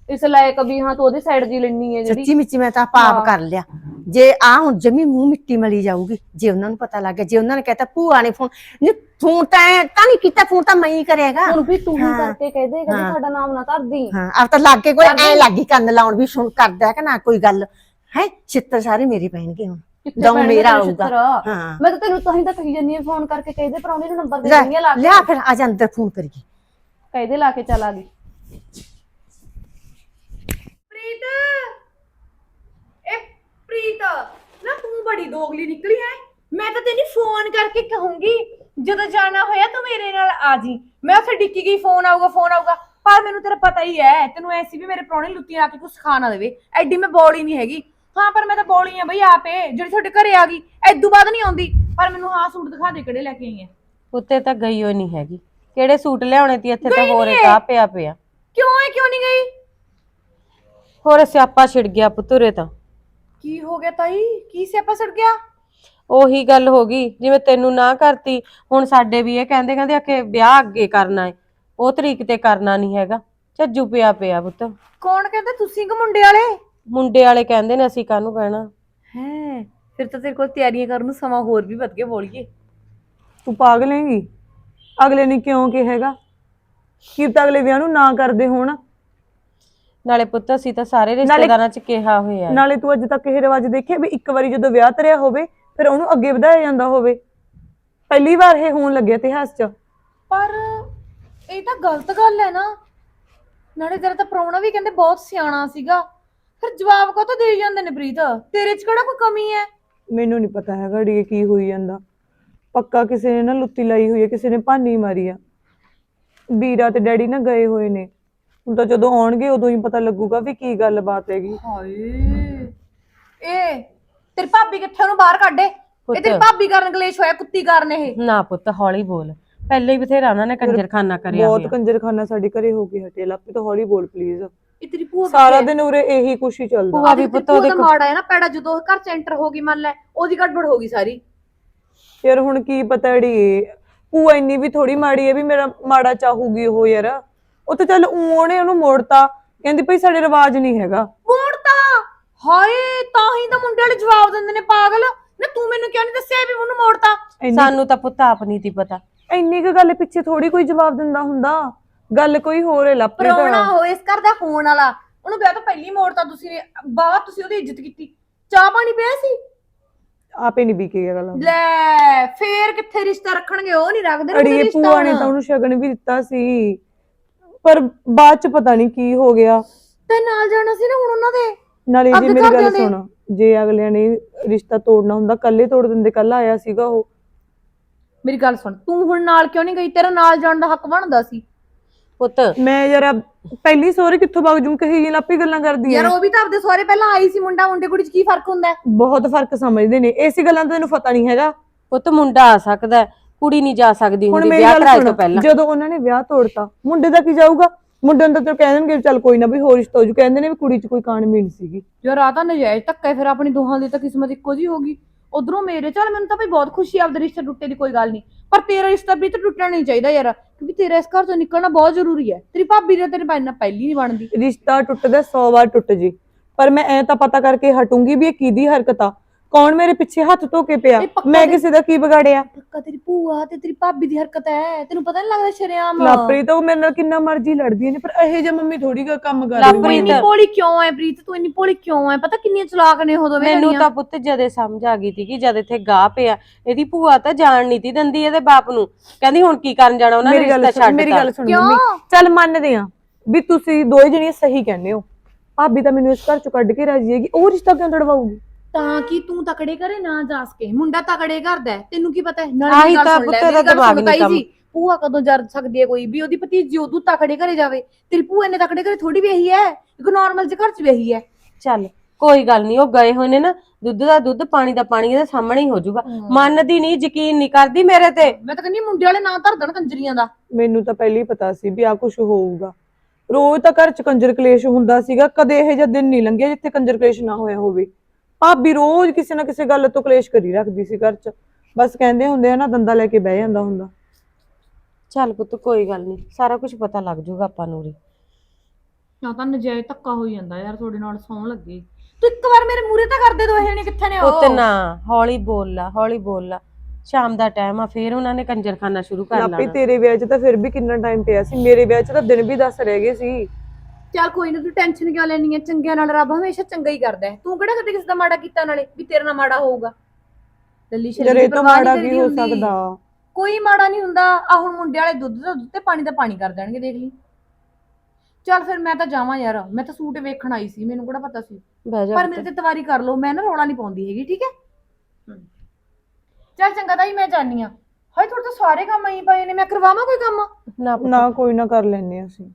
ਇਸ ਲਾਇਕ ਵੀ ਹਾਂ ਤੂੰ ਉਹਦੀ ਸਾਈਡ ਜੀ ਲੈਣੀ ਹੈ ਜਿਹੜੀ। ਸੱਚੀ ਮਿੱਚੀ ਮੈਂ ਤਾਂ ਪਾਪ ਕਰ ਲਿਆ। ਜੇ ਆ ਹੁਣ ਜਮੀ ਮੂੰਹ ਮਿੱਟੀ ਮਲੀ ਜਾਊਗੀ ਜੇ ਉਹਨਾਂ ਨੂੰ ਪਤਾ ਲੱਗ ਗਿਆ ਜੇ ਉਹਨਾਂ ਨੇ ਕਹਿਤਾ ਭੂਆ ਨੇ ਫੋਨ ਨਹੀਂ ਫੋਨ ਤਾਂ ਐਂ ਤਾਂ ਨਹੀਂ ਕੀਤਾ ਫੋਨ ਤਾਂ ਮੈਂ ਹੀ ਕਰੇਗਾ ਹੁਣ ਵੀ ਤੂੰ ਹੀ ਹਾਂ। ਕਰਕੇ ਕਹਿ ਦੇ ਕਿ ਹਾਂ। ਸਾਡਾ ਨਾਮ ਨਾ ਧਰਦੀ। ਹਾਂ ਆਪ ਤਾਂ ਲੱਗ ਕੇ ਕੋਈ ਐ ਲੱਗੀ ਕੰਨ ਲਾਉਣ ਵੀ ਸੁਣ ਕਰਦਾ ਕਿ ਨਾ ਕੋਈ ਗੱਲ। ਹੈ ਛਿੱਤਰ ਸਾਰੇ ਮੇਰੇ ਪੈਣਗੇ ਹੁਣ। ਕਿੱਥੇ ਦਮ ਪੈਣਗੇ ਮੇਰਾ ਤੈਨੂੰ ਆਊਗਾ। ਛਿੱਤਰ? ਹਾਂ। ਮੈਂ ਤਾਂ ਤੈਨੂੰ ਤਾਂ ਹੀ ਤਾਂ ਕਹੀ ਜਾਂਦੀ ਹਾਂ ਫੋਨ ਕਰਕੇ ਕਹਿ ਦੇ ਪਰੌਣੇ ਨੂੰ ਨੰਬਰ ਦੇ ਲੈ, ਦਿੰਦੀ ਆ ਲਾ ਕੇ। ਲਿਆ ਫਿਰ ਅੱਜ ਅੰਦਰ ਫੋਨ ਕਰੀਏ। ਕਹਿ ਦੇ ਲਾ ਕੇ ਚੱਲ ਆ ਗਈ ਪ੍ਰੀਤ ਇਹ ਪ੍ਰੀਤ ਨਾ ਤੂੰ ਬੜੀ ਦੋਗਲੀ ਨਿਕਲੀ ਹੈ ਮੈਂ ਤਾਂ ਤੈਨੂੰ ਫੋਨ ਕਰਕੇ ਕਹੂੰਗੀ ਜਦੋਂ ਜਾਣਾ ਹੋਇਆ ਤੂੰ ਮੇਰੇ ਨਾਲ ਆ ਜੀ। ਮੈਂ ਉੱਥੇ ਡਿੱਕੀ ਗਈ ਫੋਨ ਆਊਗਾ ਫੋਨ ਆਊਗਾ। ਪਰ ਮੈਨੂੰ ਤੇਰਾ ਪਤਾ ਹੀ ਹੈ ਤੈਨੂੰ ਐਸੀ ਵੀ ਮੇਰੇ ਪ੍ਰਾਹੁਣੇ ਲੁੱਤੀਆਂ ਲਾ ਕੇ ਕੁਝ ਖਾ ਨਾ ਦੇਵੇ। ਐਡੀ ਮੈਂ ਬੌਲੀ ਨਹੀਂ ਹੈਗੀ। ਹਾਂ ਪਰ ਮੈਂ ਤਾਂ ਬੌਲੀ ਆ ਬਈ ਆਪੇ ਜਿਹੜੀ ਤੁਹਾਡੇ ਘਰੇ ਆ ਗਈ ਐਦੂ ਬਾਅਦ ਨਹੀਂ ਆਉਂਦੀ। ਪਰ ਮੈਨੂੰ ਹਾਂ ਸੂਟ ਦਿਖਾ ਦੇ ਕਿਹੜੇ ਲੈ ਕੇ ਆਈ ਹੈ ਉੱਤੇ ਤਾਂ ਗਈ ਹੋਈ ਨਹੀਂ ਹੈਗੀ। ਕਿਹੜੇ ਸੂਟ ਲਿਆਉਣੇ ਤੀ ਇੱਥੇ ਤਾਂ ਗਈ ਹੋਰ ਨੀ ਆ ਪਿਆ ਪਿਆ। ਕਿਉਂ ਹੈ ਕਿਉਂ ਨਹੀਂ ਗਈ? ਹੋਰ ਸਿਆਪਾ ਛਿੜ ਗਿਆ ਪੁੱਤਰੇ ਤਾਂ। ਕੀ ਹੋ ਗਿਆ ਤਾਈ? ਕੀ ਸਿਆਪਾ ਸੜ ਗਿਆ? ਉਹੀ ਗੱਲ ਹੋ ਗਈ ਜਿਵੇਂ ਤੈਨੂੰ ਨਾ ਕਰਤੀ ਹੁਣ ਸਾਡੇ ਵੀ ਇਹ ਕਹਿੰਦੇ ਕਹਿੰਦੇ ਆ ਕਿ ਵਿਆਹ ਅੱਗੇ ਕਰਨਾ ਹੈ ਉਹ ਤਰੀਕ ਤੇ ਕਰਨਾ ਨਹੀਂ ਹੈਗਾ। ਝੱਜੂ ਪਿਆ ਪਿਆ ਪੁੱਤ। ਕੌਣ ਕਹਿੰਦਾ? ਤੁਸੀਂ ਕਿ ਮੁੰਡੇ ਵਾਲੇ? ਮੁੰਡੇ ਵਾਲੇ ਕਹਿੰਦੇ ਨੇ ਅਸੀਂ ਕਾਹਨੂੰ ਕਹਿਣਾ? ਹੈ ਫਿਰ ਤਾਂ ਤੇਰੇ ਕੋਲ ਤਿਆਰੀਆਂ ਕਰਨ ਨੂੰ ਸਮਾਂ ਹੋਰ ਵੀ ਵੱਧ ਗਿਆ ਬੋਲੀਏ। ਤੂੰ ਪਾਗਲ ਹੈਗੀ? ਅਗਲੇ ਨੇ ਕਿਉਂ ਕਿਹਾਗਾ ਕੀ ਪਤਾ ਅਗਲੇ ਵਿਆਹ ਨੂੰ ਨਾ ਕਰਦੇ ਹੋਣ? ਨਾਲੇ ਪੁੱਤ ਅਸੀਂ ਤਾਂ ਸਾਰੇ ਰਿਸ਼ਤੇਦਾਰਾਂ 'ਚ ਕਿਹਾ ਹੋਇਆ ਹੈ। ਨਾਲੇ ਤੂੰ ਅੱਜ ਤੱਕ ਇਹ ਰਿਵਾਜ ਦੇਖਿਆ ਵੀ ਇੱਕ ਵਾਰੀ ਜਦੋਂ ਵਿਆਹ ਤਰਿਆ ਹੋਵੇ ਫਿਰ ਉਹਨੂੰ ਅੱਗੇ ਵਧਾਇਆ ਜਾਂਦਾ ਹੋਵੇ? ਪਹਿਲੀ ਵਾਰ ਇਹ ਹੋਣ ਲੱਗਿਆ ਇਤਿਹਾਸ 'ਚ। ਪਰ ਇਹ ਤਾਂ ਗਲਤ ਗੱਲ ਹੈ ਨਾ। ਨਾਲੇ ਤੇਰਾ ਤਾਂ ਪ੍ਰਾਹੁਣਾ ਵੀ ਕਹਿੰਦੇ ਬਹੁਤ ਸਿਆਣਾ ਸੀਗਾ। ਫਿਰ ਜਵਾਬ ਕਾ ਤਾਂ ਦੇ ਜਾਂਦੇ ਨੇ ਪ੍ਰੀਤ? ਤੇਰੇ 'ਚ ਕਿਹੜਾ ਕੋਈ ਕਮੀ ਹੈ? ਮੈਨੂੰ ਨਹੀਂ ਪਤਾ ਹੈਗਾ ੜੀ ਕੀ ਹੋਈ ਜਾਂਦਾ। ਪੱਕਾ ਕਿਸੇ ਨੇ ਨਾ ਲੁੱਤੀ ਲਾਈ ਹੋਈ ਹੈ ਕਿਸੇ ਨੇ ਭਾਨੀ ਮਾਰੀ ਆ। ਵੀਰਾ ਤੇ ਡੈਡੀ ਨਾ ਗਏ ਹੋਏ ਨੇ। ਹੁਣ ਤਾਂ ਜਦੋਂ ਆਉਣਗੇ ਉਦੋਂ ਹੀ ਪਤਾ ਲੱਗੂਗਾ ਵੀ ਕੀ ਗੱਲਬਾਤ ਹੈਗੀ। ਹਾਏ। ਇਹ ਤੇਰੀ ਭਾਬੀ ਕਿੱਥੇ ਉਹਨੂੰ ਬਾਹਰ ਕੱਢੇ ਇਹ ਤੇਰੀ। ਭਾਬੀ ਕਾਰਨ ਕਲੇਸ਼ ਹੋਇਆ ਕੁੱਤੀ ਕਾਰਨ ਇਹ। ਨਾ ਪੁੱਤ ਹੌਲੀ ਬੋਲ। ਪਹਿਲੇ ਹੀ ਬਥੇਰਾ ਉਹਨਾਂ ਨੇ ਕੰਜਰਖਾਨਾ ਕਰਿਆ ਬਹੁਤ ਕੰਜਰਖਾਨਾ ਸਾਡੇ ਘਰੇ ਹੋ ਕੇ ਹਟੇ। ਲਾਪੀ ਤਾਂ ਹੌਲੀ ਬੋਲ ਪਲੀਜ਼ ਇਹ ਤੇਰੀ ਭੂਆ ਸਾਰਾ ਦਿਨ ਉਰੇ ਇਹੀ ਕੁਛ ਹੀ ਚੱਲਦਾ। ਭੂਆ ਵੀ ਪੁੱਤ ਉਹਦੇ ਕੋਲ ਮਾੜਾ ਹੈ ਨਾ ਪੈੜਾ ਜਦੋਂ ਘਰ ਚ ਐਂਟਰ ਹੋ ਗਈ ਮੰਨ ਲੈ ਉਹਦੀ ਗੜਬੜ ਹੋ ਗਈ ਸਾਰੀ। ਯਾਰ ਹੁਣ ਕੀ ਪਤਾ ੜੀ ਭੂਆ ਇੰਨੀ ਵੀ ਥੋੜੀ ਮਾੜੀ ਹੈ ਵੀ ਮੇਰਾ ਮਾੜਾ ਚਾਹੂਗੀ ਉਹ ਯਾਰ। ਉਹ ਤਾਂ ਚੱਲ ਉਹਨੇ ਉਹਨੂੰ ਮੋੜਤਾ ਕਹਿੰਦੀ ਭਈ ਸਾਡੇ ਰਿਵਾਜ ਨਹੀਂ ਹੈਗਾ। ਮੋੜਤਾ? ਹਾਏ ਤਾਂ ਹੀ ਤਾਂ ਮੁੰਡੇ ਵਾਲੇ ਜਵਾਬ ਦਿੰਦੇ ਨੇ ਪਾਗਲ। ਨਾ ਤੂੰ ਮੈਨੂੰ ਕਿਉਂ ਨਹੀਂ ਦੱਸਿਆ ਵੀ ਉਹਨੂੰ ਮੋੜਤਾ? ਇੰਨੀ ਸਾਨੂੰ ਤਾਂ ਪੁੱਤ ਆਪ ਨਹੀਂ ਤੀ ਪਤਾ। ਇੰਨੀ ਕੁ ਗੱਲ ਪਿੱਛੇ ਥੋੜੀ ਕੋਈ ਜਵਾਬ ਦਿੰਦਾ ਹੁੰਦਾ। ਗੱਲ ਕੋਈ ਹੋਰ ਹੈ ਲਾਪਰੀ ਪਰੋਣਾ ਦਾ ਹੋ ਇਸ ਘਰ ਦਾ ਹੋਣ ਵਾਲਾ। ਉਹਨੂੰ ਵਿਆਹ ਤੋਂ ਪਹਿਲੀ ਮੋੜਤਾ ਤੁਸੀਂ ਨੇ। ਬਾਅਦ ਤੁਸੀਂ ਉਹਦੀ ਇੱਜ਼ਤ ਕੀਤੀ। ਚਾਹ ਪਾਣੀ ਪਿਆ ਸੀ? ਆਪੇ ਨਹੀਂ ਬੀਕੇ ਗਿਆ ਗੱਲ। ਲੈ ਫੇਰ ਕਿੱਥੇ ਰਿਸ਼ਤਾ ਰੱਖਣਗੇ? ਉਹ ਨਹੀਂ ਰੱਖਦੇ ਅੜੀਏ ਭੂਆ ਨੇ। ਤਾਂ ਉਹਨੂੰ ਸ਼ਗਨ ਵੀ ਦਿੱਤਾ ਸੀ। ਪਰ ਬਾਅਦ ਚ ਪਤਾ ਨਹੀਂ ਕੀ ਹੋ ਗਿਆ। ਤੇ ਨਾਲ ਜਾਣਾ ਸੀ ਨਾ ਹੁਣ ਉਹਨਾਂ ਦੇ? ਨਾਲੇ ਜੀ ਮੇਰੀ ਗੱਲ ਦੇ- ਸੁਣ ਜੇ ਅਗਲਿਆਂ ਨੇ ਰਿਸ਼ਤਾ ਤੋੜਨਾ ਹੁੰਦਾ ਕੱਲੇ ਤੋੜ ਦਿੰਦੇ ਕੱਲ ਆਇਆ ਸੀਗਾ ਉਹ। ਮੇਰੀ ਗੱਲ ਸੁਣ ਤੂੰ ਹੁਣ ਨਾਲ ਕਿਉਂ ਨਹੀਂ ਗਈ? ਤੇਰਾ ਨਾਲ ਜਾਣ ਦਾ ਹੱਕ ਬਣਦਾ ਸੀ। ਪੁੱਤ। ਮੈਂ ਯਾਰ ਪਹਿਲੀ ਸੋਰੇ ਕਿੱਥੋਂ ਵਗ ਜੂ ਕਹੀ ਜੀ ਲਾਪੀ ਗੱਲਾਂ ਕਰਦੀ ਯਾਰ ਹੈ ਉਹ ਵੀ ਤਾਂ ਆਪਦੇ ਸਹੁਰੇ ਪਹਿਲਾਂ ਆਈ ਸੀ ਮੁੰਡਾ ਮੁੰਡੇ ਕੁੜੀ ਚ ਕੀ ਫ਼ਰਕ ਹੁੰਦਾ? ਹੈ? ਬਹੁਤ ਫ਼ਰਕ ਸਮਝਦੇ ਨੇ। ਐਸੀ ਗੱਲਾਂ ਤਾਂ ਤੈਨੂੰ ਪਤਾ ਨਹੀਂ ਹੈਗਾ। ਪੁੱਤ ਮੁੰਡਾ ਆ ਸਕਦਾ। ਹੈ, ਕੁੜੀ ਨਹੀਂ ਜਾ ਸਕਦੀ ਹੁਣ ਹੁੰਦੀ ਮੇਰੀ ਵਿਆਹ ਗੱਲ ਕਰਾਏ ਤੋਂ ਸੁਣ ਪਹਿਲਾਂ। ਜਦੋਂ ਉਹਨਾਂ ਨੇ ਵਿਆਹ ਤੋੜਤਾ ਮੁੰਡੇ ਦਾ ਕੀ ਜਾਊਗਾ? ਮੁੰਡੇ ਨੂੰ ਤਾਂ ਕਹਿ ਦੇਣਗੇ ਚੱਲ ਕੋਈ ਨਾ ਵੀ ਹੋਰ ਰਿਸ਼ਤਾ ਹੋ ਜੂ। ਕਹਿੰਦੇ ਨੇ ਵੀ ਕੁੜੀ 'ਚ ਕੋਈ ਕਾਣ ਮੀਣ ਸੀਗੀ। ਯਾਰ ਆ ਤਾਂ ਨਜਾਇਜ਼ ਧੱਕਾ ਹੈ, ਫਿਰ ਆਪਣੀ ਦੋਹਾਂ ਦੀ ਤਾਂ ਕਿਸਮਤ ਇੱਕੋ ਜੀ ਹੋਗੀ ਉਧਰੋਂ ਮੇਰੇ ਚੱਲ ਮੈਨੂੰ ਤਾਂ ਭਈ ਬਹੁਤ ਖੁਸ਼ੀ ਆ ਆਪਦੇ ਰਿਸ਼ਤੇ ਟੁੱਟੇ ਦੀ ਕੋਈ ਗੱਲ ਨਹੀਂ। ਪਰ ਤੇਰਾ ਰਿਸ਼ਤਾ ਵੀ ਤਾਂ ਟੁੱਟਣਾ ਨਹੀਂ ਚਾਹੀਦਾ ਯਾਰ ਕਿਉਂਕਿ ਤੇਰਾ ਇਸ ਘਰ ਤੋਂ ਨਿਕਲਣਾ ਬਹੁਤ ਜ਼ਰੂਰੀ ਹੈ। ਤੇਰੀ ਭਾਬੀ ਦੇ ਤੇਰੇ ਭਾਈ ਨਾਲ ਪਹਿਲੀ ਨਹੀਂ ਬਣਦੀ। ਰਿਸ਼ਤਾ ਟੁੱਟਦਾ 100 ਵਾਰ ਟੁੱਟ ਜੇ। ਪਰ ਮੈਂ ਐ ਤਾਂ ਪਤਾ ਕਰਕੇ ਹਟੂੰਗੀ ਵੀ ਇਹ ਕਿਹਦੀ ਹਰਕਤ ਆ। ਕੌਣ ਮੇਰੇ ਪਿੱਛੇ ਹੱਥ ਧੋ ਕੇ ਪਿਆ? ਇਹ ਪੱਕਾ ਮੈਂ ਕਿਸੇ ਦਾ ਕੀ ਵਿਗਾੜਿਆ? ਧੱਕਾ ਤੇਰੀ ਭੂਆ ਤੇ ਤੇਰੀ ਭਾਬੀ ਦੀ ਹਰਕਤ ਹੈ ਤੈਨੂੰ ਪਤਾ ਨਹੀਂ ਲੱਗਦਾ ਸ਼ਰਿਆਮ? ਲਾਪਰੀ ਤਾਂ ਉਹ ਮੇਰੇ ਨਾਲ ਕਿੰਨਾ ਮਰਜ਼ੀ ਲੜਦੀਆਂ ਨੇ ਪਰ ਇਹੋ ਜਿਹਾ ਮੰਮੀ ਥੋੜੀ ਕ ਕੰਮ ਤੂੰ ਕਰਦੀ ਇੰਨੀ ਭੋਲੀ ਕਿਉਂ ਹੈ ਪ੍ਰੀਤ? ਤੂੰ ਇੰਨੀ ਭੋਲੀ ਕਿਉਂ ਹੈ ਪਤਾ ਕਿੰਨੀਆਂ ਚਲਾਕ ਨੇ ਉਹ ਦੋਵੇਂ ਮੈਨੂੰ। ਤਾਂ ਪੁੱਤ ਜਦੇ ਸਮਝ ਆ ਗਈ ਸੀ ਕਿ ਜਦ ਇੱਥੇ ਗਾਹ ਪਿਆ। ਇਹਦੀ ਭੂਆ ਤਾਂ ਜਾਣ ਨਹੀਂ ਤੀ ਦਿੰਦੀ ਇਹਦੇ ਬਾਪ ਨੂੰ। ਕਹਿੰਦੀ ਹੁਣ ਕੀ ਕਰਨ ਜਾਣਾ ਉਹਨਾਂ ਨੇ ਮੇਰੀ ਗੱਲ ਰਿਸ਼ਤਾ ਸੁਣ ਮੇਰੀ ਗੱਲ ਸੁਣ ਕਿਉਂ? ਮੰਮੀ ਚੱਲ ਮੰਨਦੇ ਆ ਵੀ ਤੁਸੀਂ ਦੋਏ ਜਣੀਆਂ ਸਹੀ ਕਹਿੰਦੇ ਹੋ। ਭਾਬੀ ਤਾਂ ਮੈਨੂੰ ਇਸ ਘਰ ਚੋਂ ਕੱਢ ਕੇ ਰਾਜੀ ਹੈਗੀ ਉਹ ਰਿਸ਼ਤਾ ਕਿਉਂ ਤੜਵਾਉਗੀ ਤਾਂ ਕਿ ਤੂੰ ਤਕੜੇ ਘਰੇ ਨਾ ਜਾ ਸਕੇ ਮੁੰਡਾ ਤਕੜੇ ਕਰਦਾ ਹੈ ਤੈਨੂੰ ਕੀ ਪਤਾ ਹੈ? ਆਹੀ ਮੇਰੀ ਗੱਲ ਤਾਂ ਸੁਣ ਲੈ, ਪੁੱਤ ਦਾ ਮੇਰੀ ਗੱਲ ਦਿਮਾਗ ਸੁਣ ਨੀ ਤਾਈ ਕੰਮ। ਜੀ, ਭੂਆ ਕਦੋਂ ਜਰ ਸਕਦੀ ਹੈ ਕੋਈ ਵੀ? ਉਹਦੀ ਭਤੀਜੀ ਉਦੋਂ ਤਕੜੇ ਘਰੇ ਜਾਵੇ। ਤੇਰੀ ਭੂਆ ਨੇ ਤਕੜੇ ਘਰੇ ਥੋੜੀ ਵਿਆਹੀ ਹੈ? ਇੱਕ ਨਾਰਮਲ ਜਿਹੇ ਘਰ ਚ ਵਿਆਹੀ ਹੈ। ਚੱਲ ਕੋਈ ਗੱਲ ਨਹੀਂ ਉਹ ਗਏ ਹੋਏ ਨੇ ਨਾ ਦੁੱਧ ਦਾ ਦੁੱਧ ਪਾਣੀ ਦਾ ਪਾਣੀ ਇਹਦੇ ਸਾਹਮਣੇ ਹੀ ਹੋ ਜਾਊਗਾ। ਮੰਨਦੀ ਨਹੀਂ ਯਕੀਨ ਨਹੀਂ ਕਰਦੀ ਮੇਰੇ ਤੇ। ਮੈਂ ਤਾਂ ਕਹਿੰਦੀ ਮੁੰਡੇ ਵਾਲੇ ਨਾਂ ਧਰ ਦੇਣ ਕੰਜਰੀਆਂ ਦਾ। ਮੈਨੂੰ ਤਾਂ ਪਹਿਲਾਂ ਹੀ ਪਤਾ ਸੀ ਵੀ ਆ ਕੁਝ ਹੋਊਗਾ। ਰੋਜ਼ ਤਾਂ ਘਰ ਚ ਕੰਜਰ ਕਲੇਸ਼ ਹੁੰਦਾ ਸੀਗਾ ਕਦੇ ਇਹੋ ਜਿਹਾ ਦਿਨ ਨਹੀਂ ਲੰਘਿਆ ਜਿੱਥੇ ਕੰਜਰ ਕਲੇਸ਼ ਨਾ ਹੋਇਆ ਹੋਵੇ। ਭਾਬੀ ਰੋਜ਼ ਕਿਸੇ ਨਾ ਕਿਸੇ ਗੱਲ ਤੋਂ ਕਲੇਸ਼ ਕਰੀ ਰੱਖਦੀ ਸੀ ਘਰ ਚ। ਬਸ ਕਹਿੰਦੇ ਹੁੰਦੇ ਆ ਨਾ ਦੰਦਾ ਲੈ ਕੇ ਬਹਿ ਜਾਂਦਾ ਹੁੰਦਾ। ਚੱਲ ਪੁੱਤ ਕੋਈ ਗੱਲ ਨਹੀਂ ਸਾਰਾ ਕੁਝ ਪਤਾ ਲੱਗ ਜਾਊਗਾ ਆਪਾਂ ਨੂੰ ਰੀ ਨਾ ਤਾਂ ਨਜਾਇਜ਼ ਧੱਕਾ ਹੋਈ ਜਾਂਦਾ ਯਾਰ ਤੁਹਾਡੇ ਨਾਲ ਸੌਣ ਲੱਗੇ। ਤੂੰ ਇੱਕ ਵਾਰ ਮੇਰੇ ਮੂਰੇ ਤਾਂ ਕਰਦੇ ਦੋ ਇਹ ਨੇ ਕਿੱਥੇ ਨੇ ਪੁੱਤ ਉਹ ਨਾ ਹੌਲੀ ਬੋਲ ਲਾ ਹੌਲੀ ਬੋਲ ਲਾ। ਸ਼ਾਮ ਦਾ ਟਾਈਮ ਆ ਫੇਰ ਉਹਨਾਂ ਨੇ ਕੰਜਰਖਾਨਾ ਸ਼ੁਰੂ ਕਰ ਲਾਪੀ ਲੈਣਾ। ਤੇਰੇ ਵਿਆਹ 'ਚ ਤਾਂ ਫਿਰ ਵੀ ਕਿੰਨਾ ਟਾਈਮ ਪਿਆ ਸੀ। ਮੇਰੇ ਵਿਆਹ 'ਚ ਤਾਂ ਦਿਨ ਵੀ 10 ਰਹਿ ਗਏ ਸੀ। ਚੱਲ ਕੋਈ ਨਾ ਤੂੰ ਟੈਨਸ਼ਨ ਕਿਉਂ ਲੈਣੀ ਹੈ ਚੰਗਿਆਂ ਨਾਲ ਰੱਬ ਹਮੇਸ਼ਾ ਚੰਗਾ ਹੀ ਕਰਦਾ ਹੈ ਤੂੰ ਕਿਹੜਾ ਕਦੇ ਕਿਸੇ ਦਾ ਮਾੜਾ ਕੀਤਾ ਨਾਲੇ ਵੀ ਤੇਰੇ ਨਾਲ ਮਾੜਾ ਹੋਊਗਾ? ਲੱਲੀ ਸ਼ਰੀ ਯਾਰ ਦੀ ਇਹ ਤਾਂ ਪਰਵਾਹ ਨੀ ਮਾੜਾ ਵੀ ਹੋ। ਸਕਦਾ? ਕੋਈ ਮਾੜਾ ਨਹੀਂ ਹੁੰਦਾ। ਆ ਹੁਣ ਮੁੰਡੇ ਵਾਲੇ ਦੁੱਧ ਦਾ ਦੁੱਧ ਤੇ ਪਾਣੀ ਦਾ ਪਾਣੀ ਕਰ ਦੇਣਗੇ ਦੇਖ ਲਈ। ਚੱਲ ਫਿਰ ਮੈਂ ਤਾਂ ਜਾਵਾਂ ਯਾਰ। ਮੈਂ ਤਾਂ ਸੂਟ ਵੇਖਣ ਆਈ ਸੀ ਮੈਨੂੰ ਕਿਹੜਾ ਪਤਾ ਸੀ। ਬਹਿ ਜਾ ਪਰ। ਮੇਰੇ ਤੇ ਤਵਾਰੀ ਕਰ ਲਓ ਮੈਂ ਨਾ ਰੌਲਾ ਨਹੀਂ ਪਾਉਂਦੀ ਹੈਗੀ ਠੀਕ ਹੈ। ਚੱਲ ਚੰਗਾ ਤਾਈ ਮੈਂ ਜਾਨੀ ਆ। ਹਾਏ ਤੁਹਾਡੇ ਤਾਂ ਸਾਰੇ ਕੰਮ ਆਈ ਪਏ ਨੇ ਮੈਂ ਕਰਵਾਵਾਂ ਕੋਈ ਕੰਮ? ਨਾ ਪੁੱਤ, ਨਾ ਕੋਈ ਨਾ ਕਰ ਲੈਨੇ ਅਸੀਂ।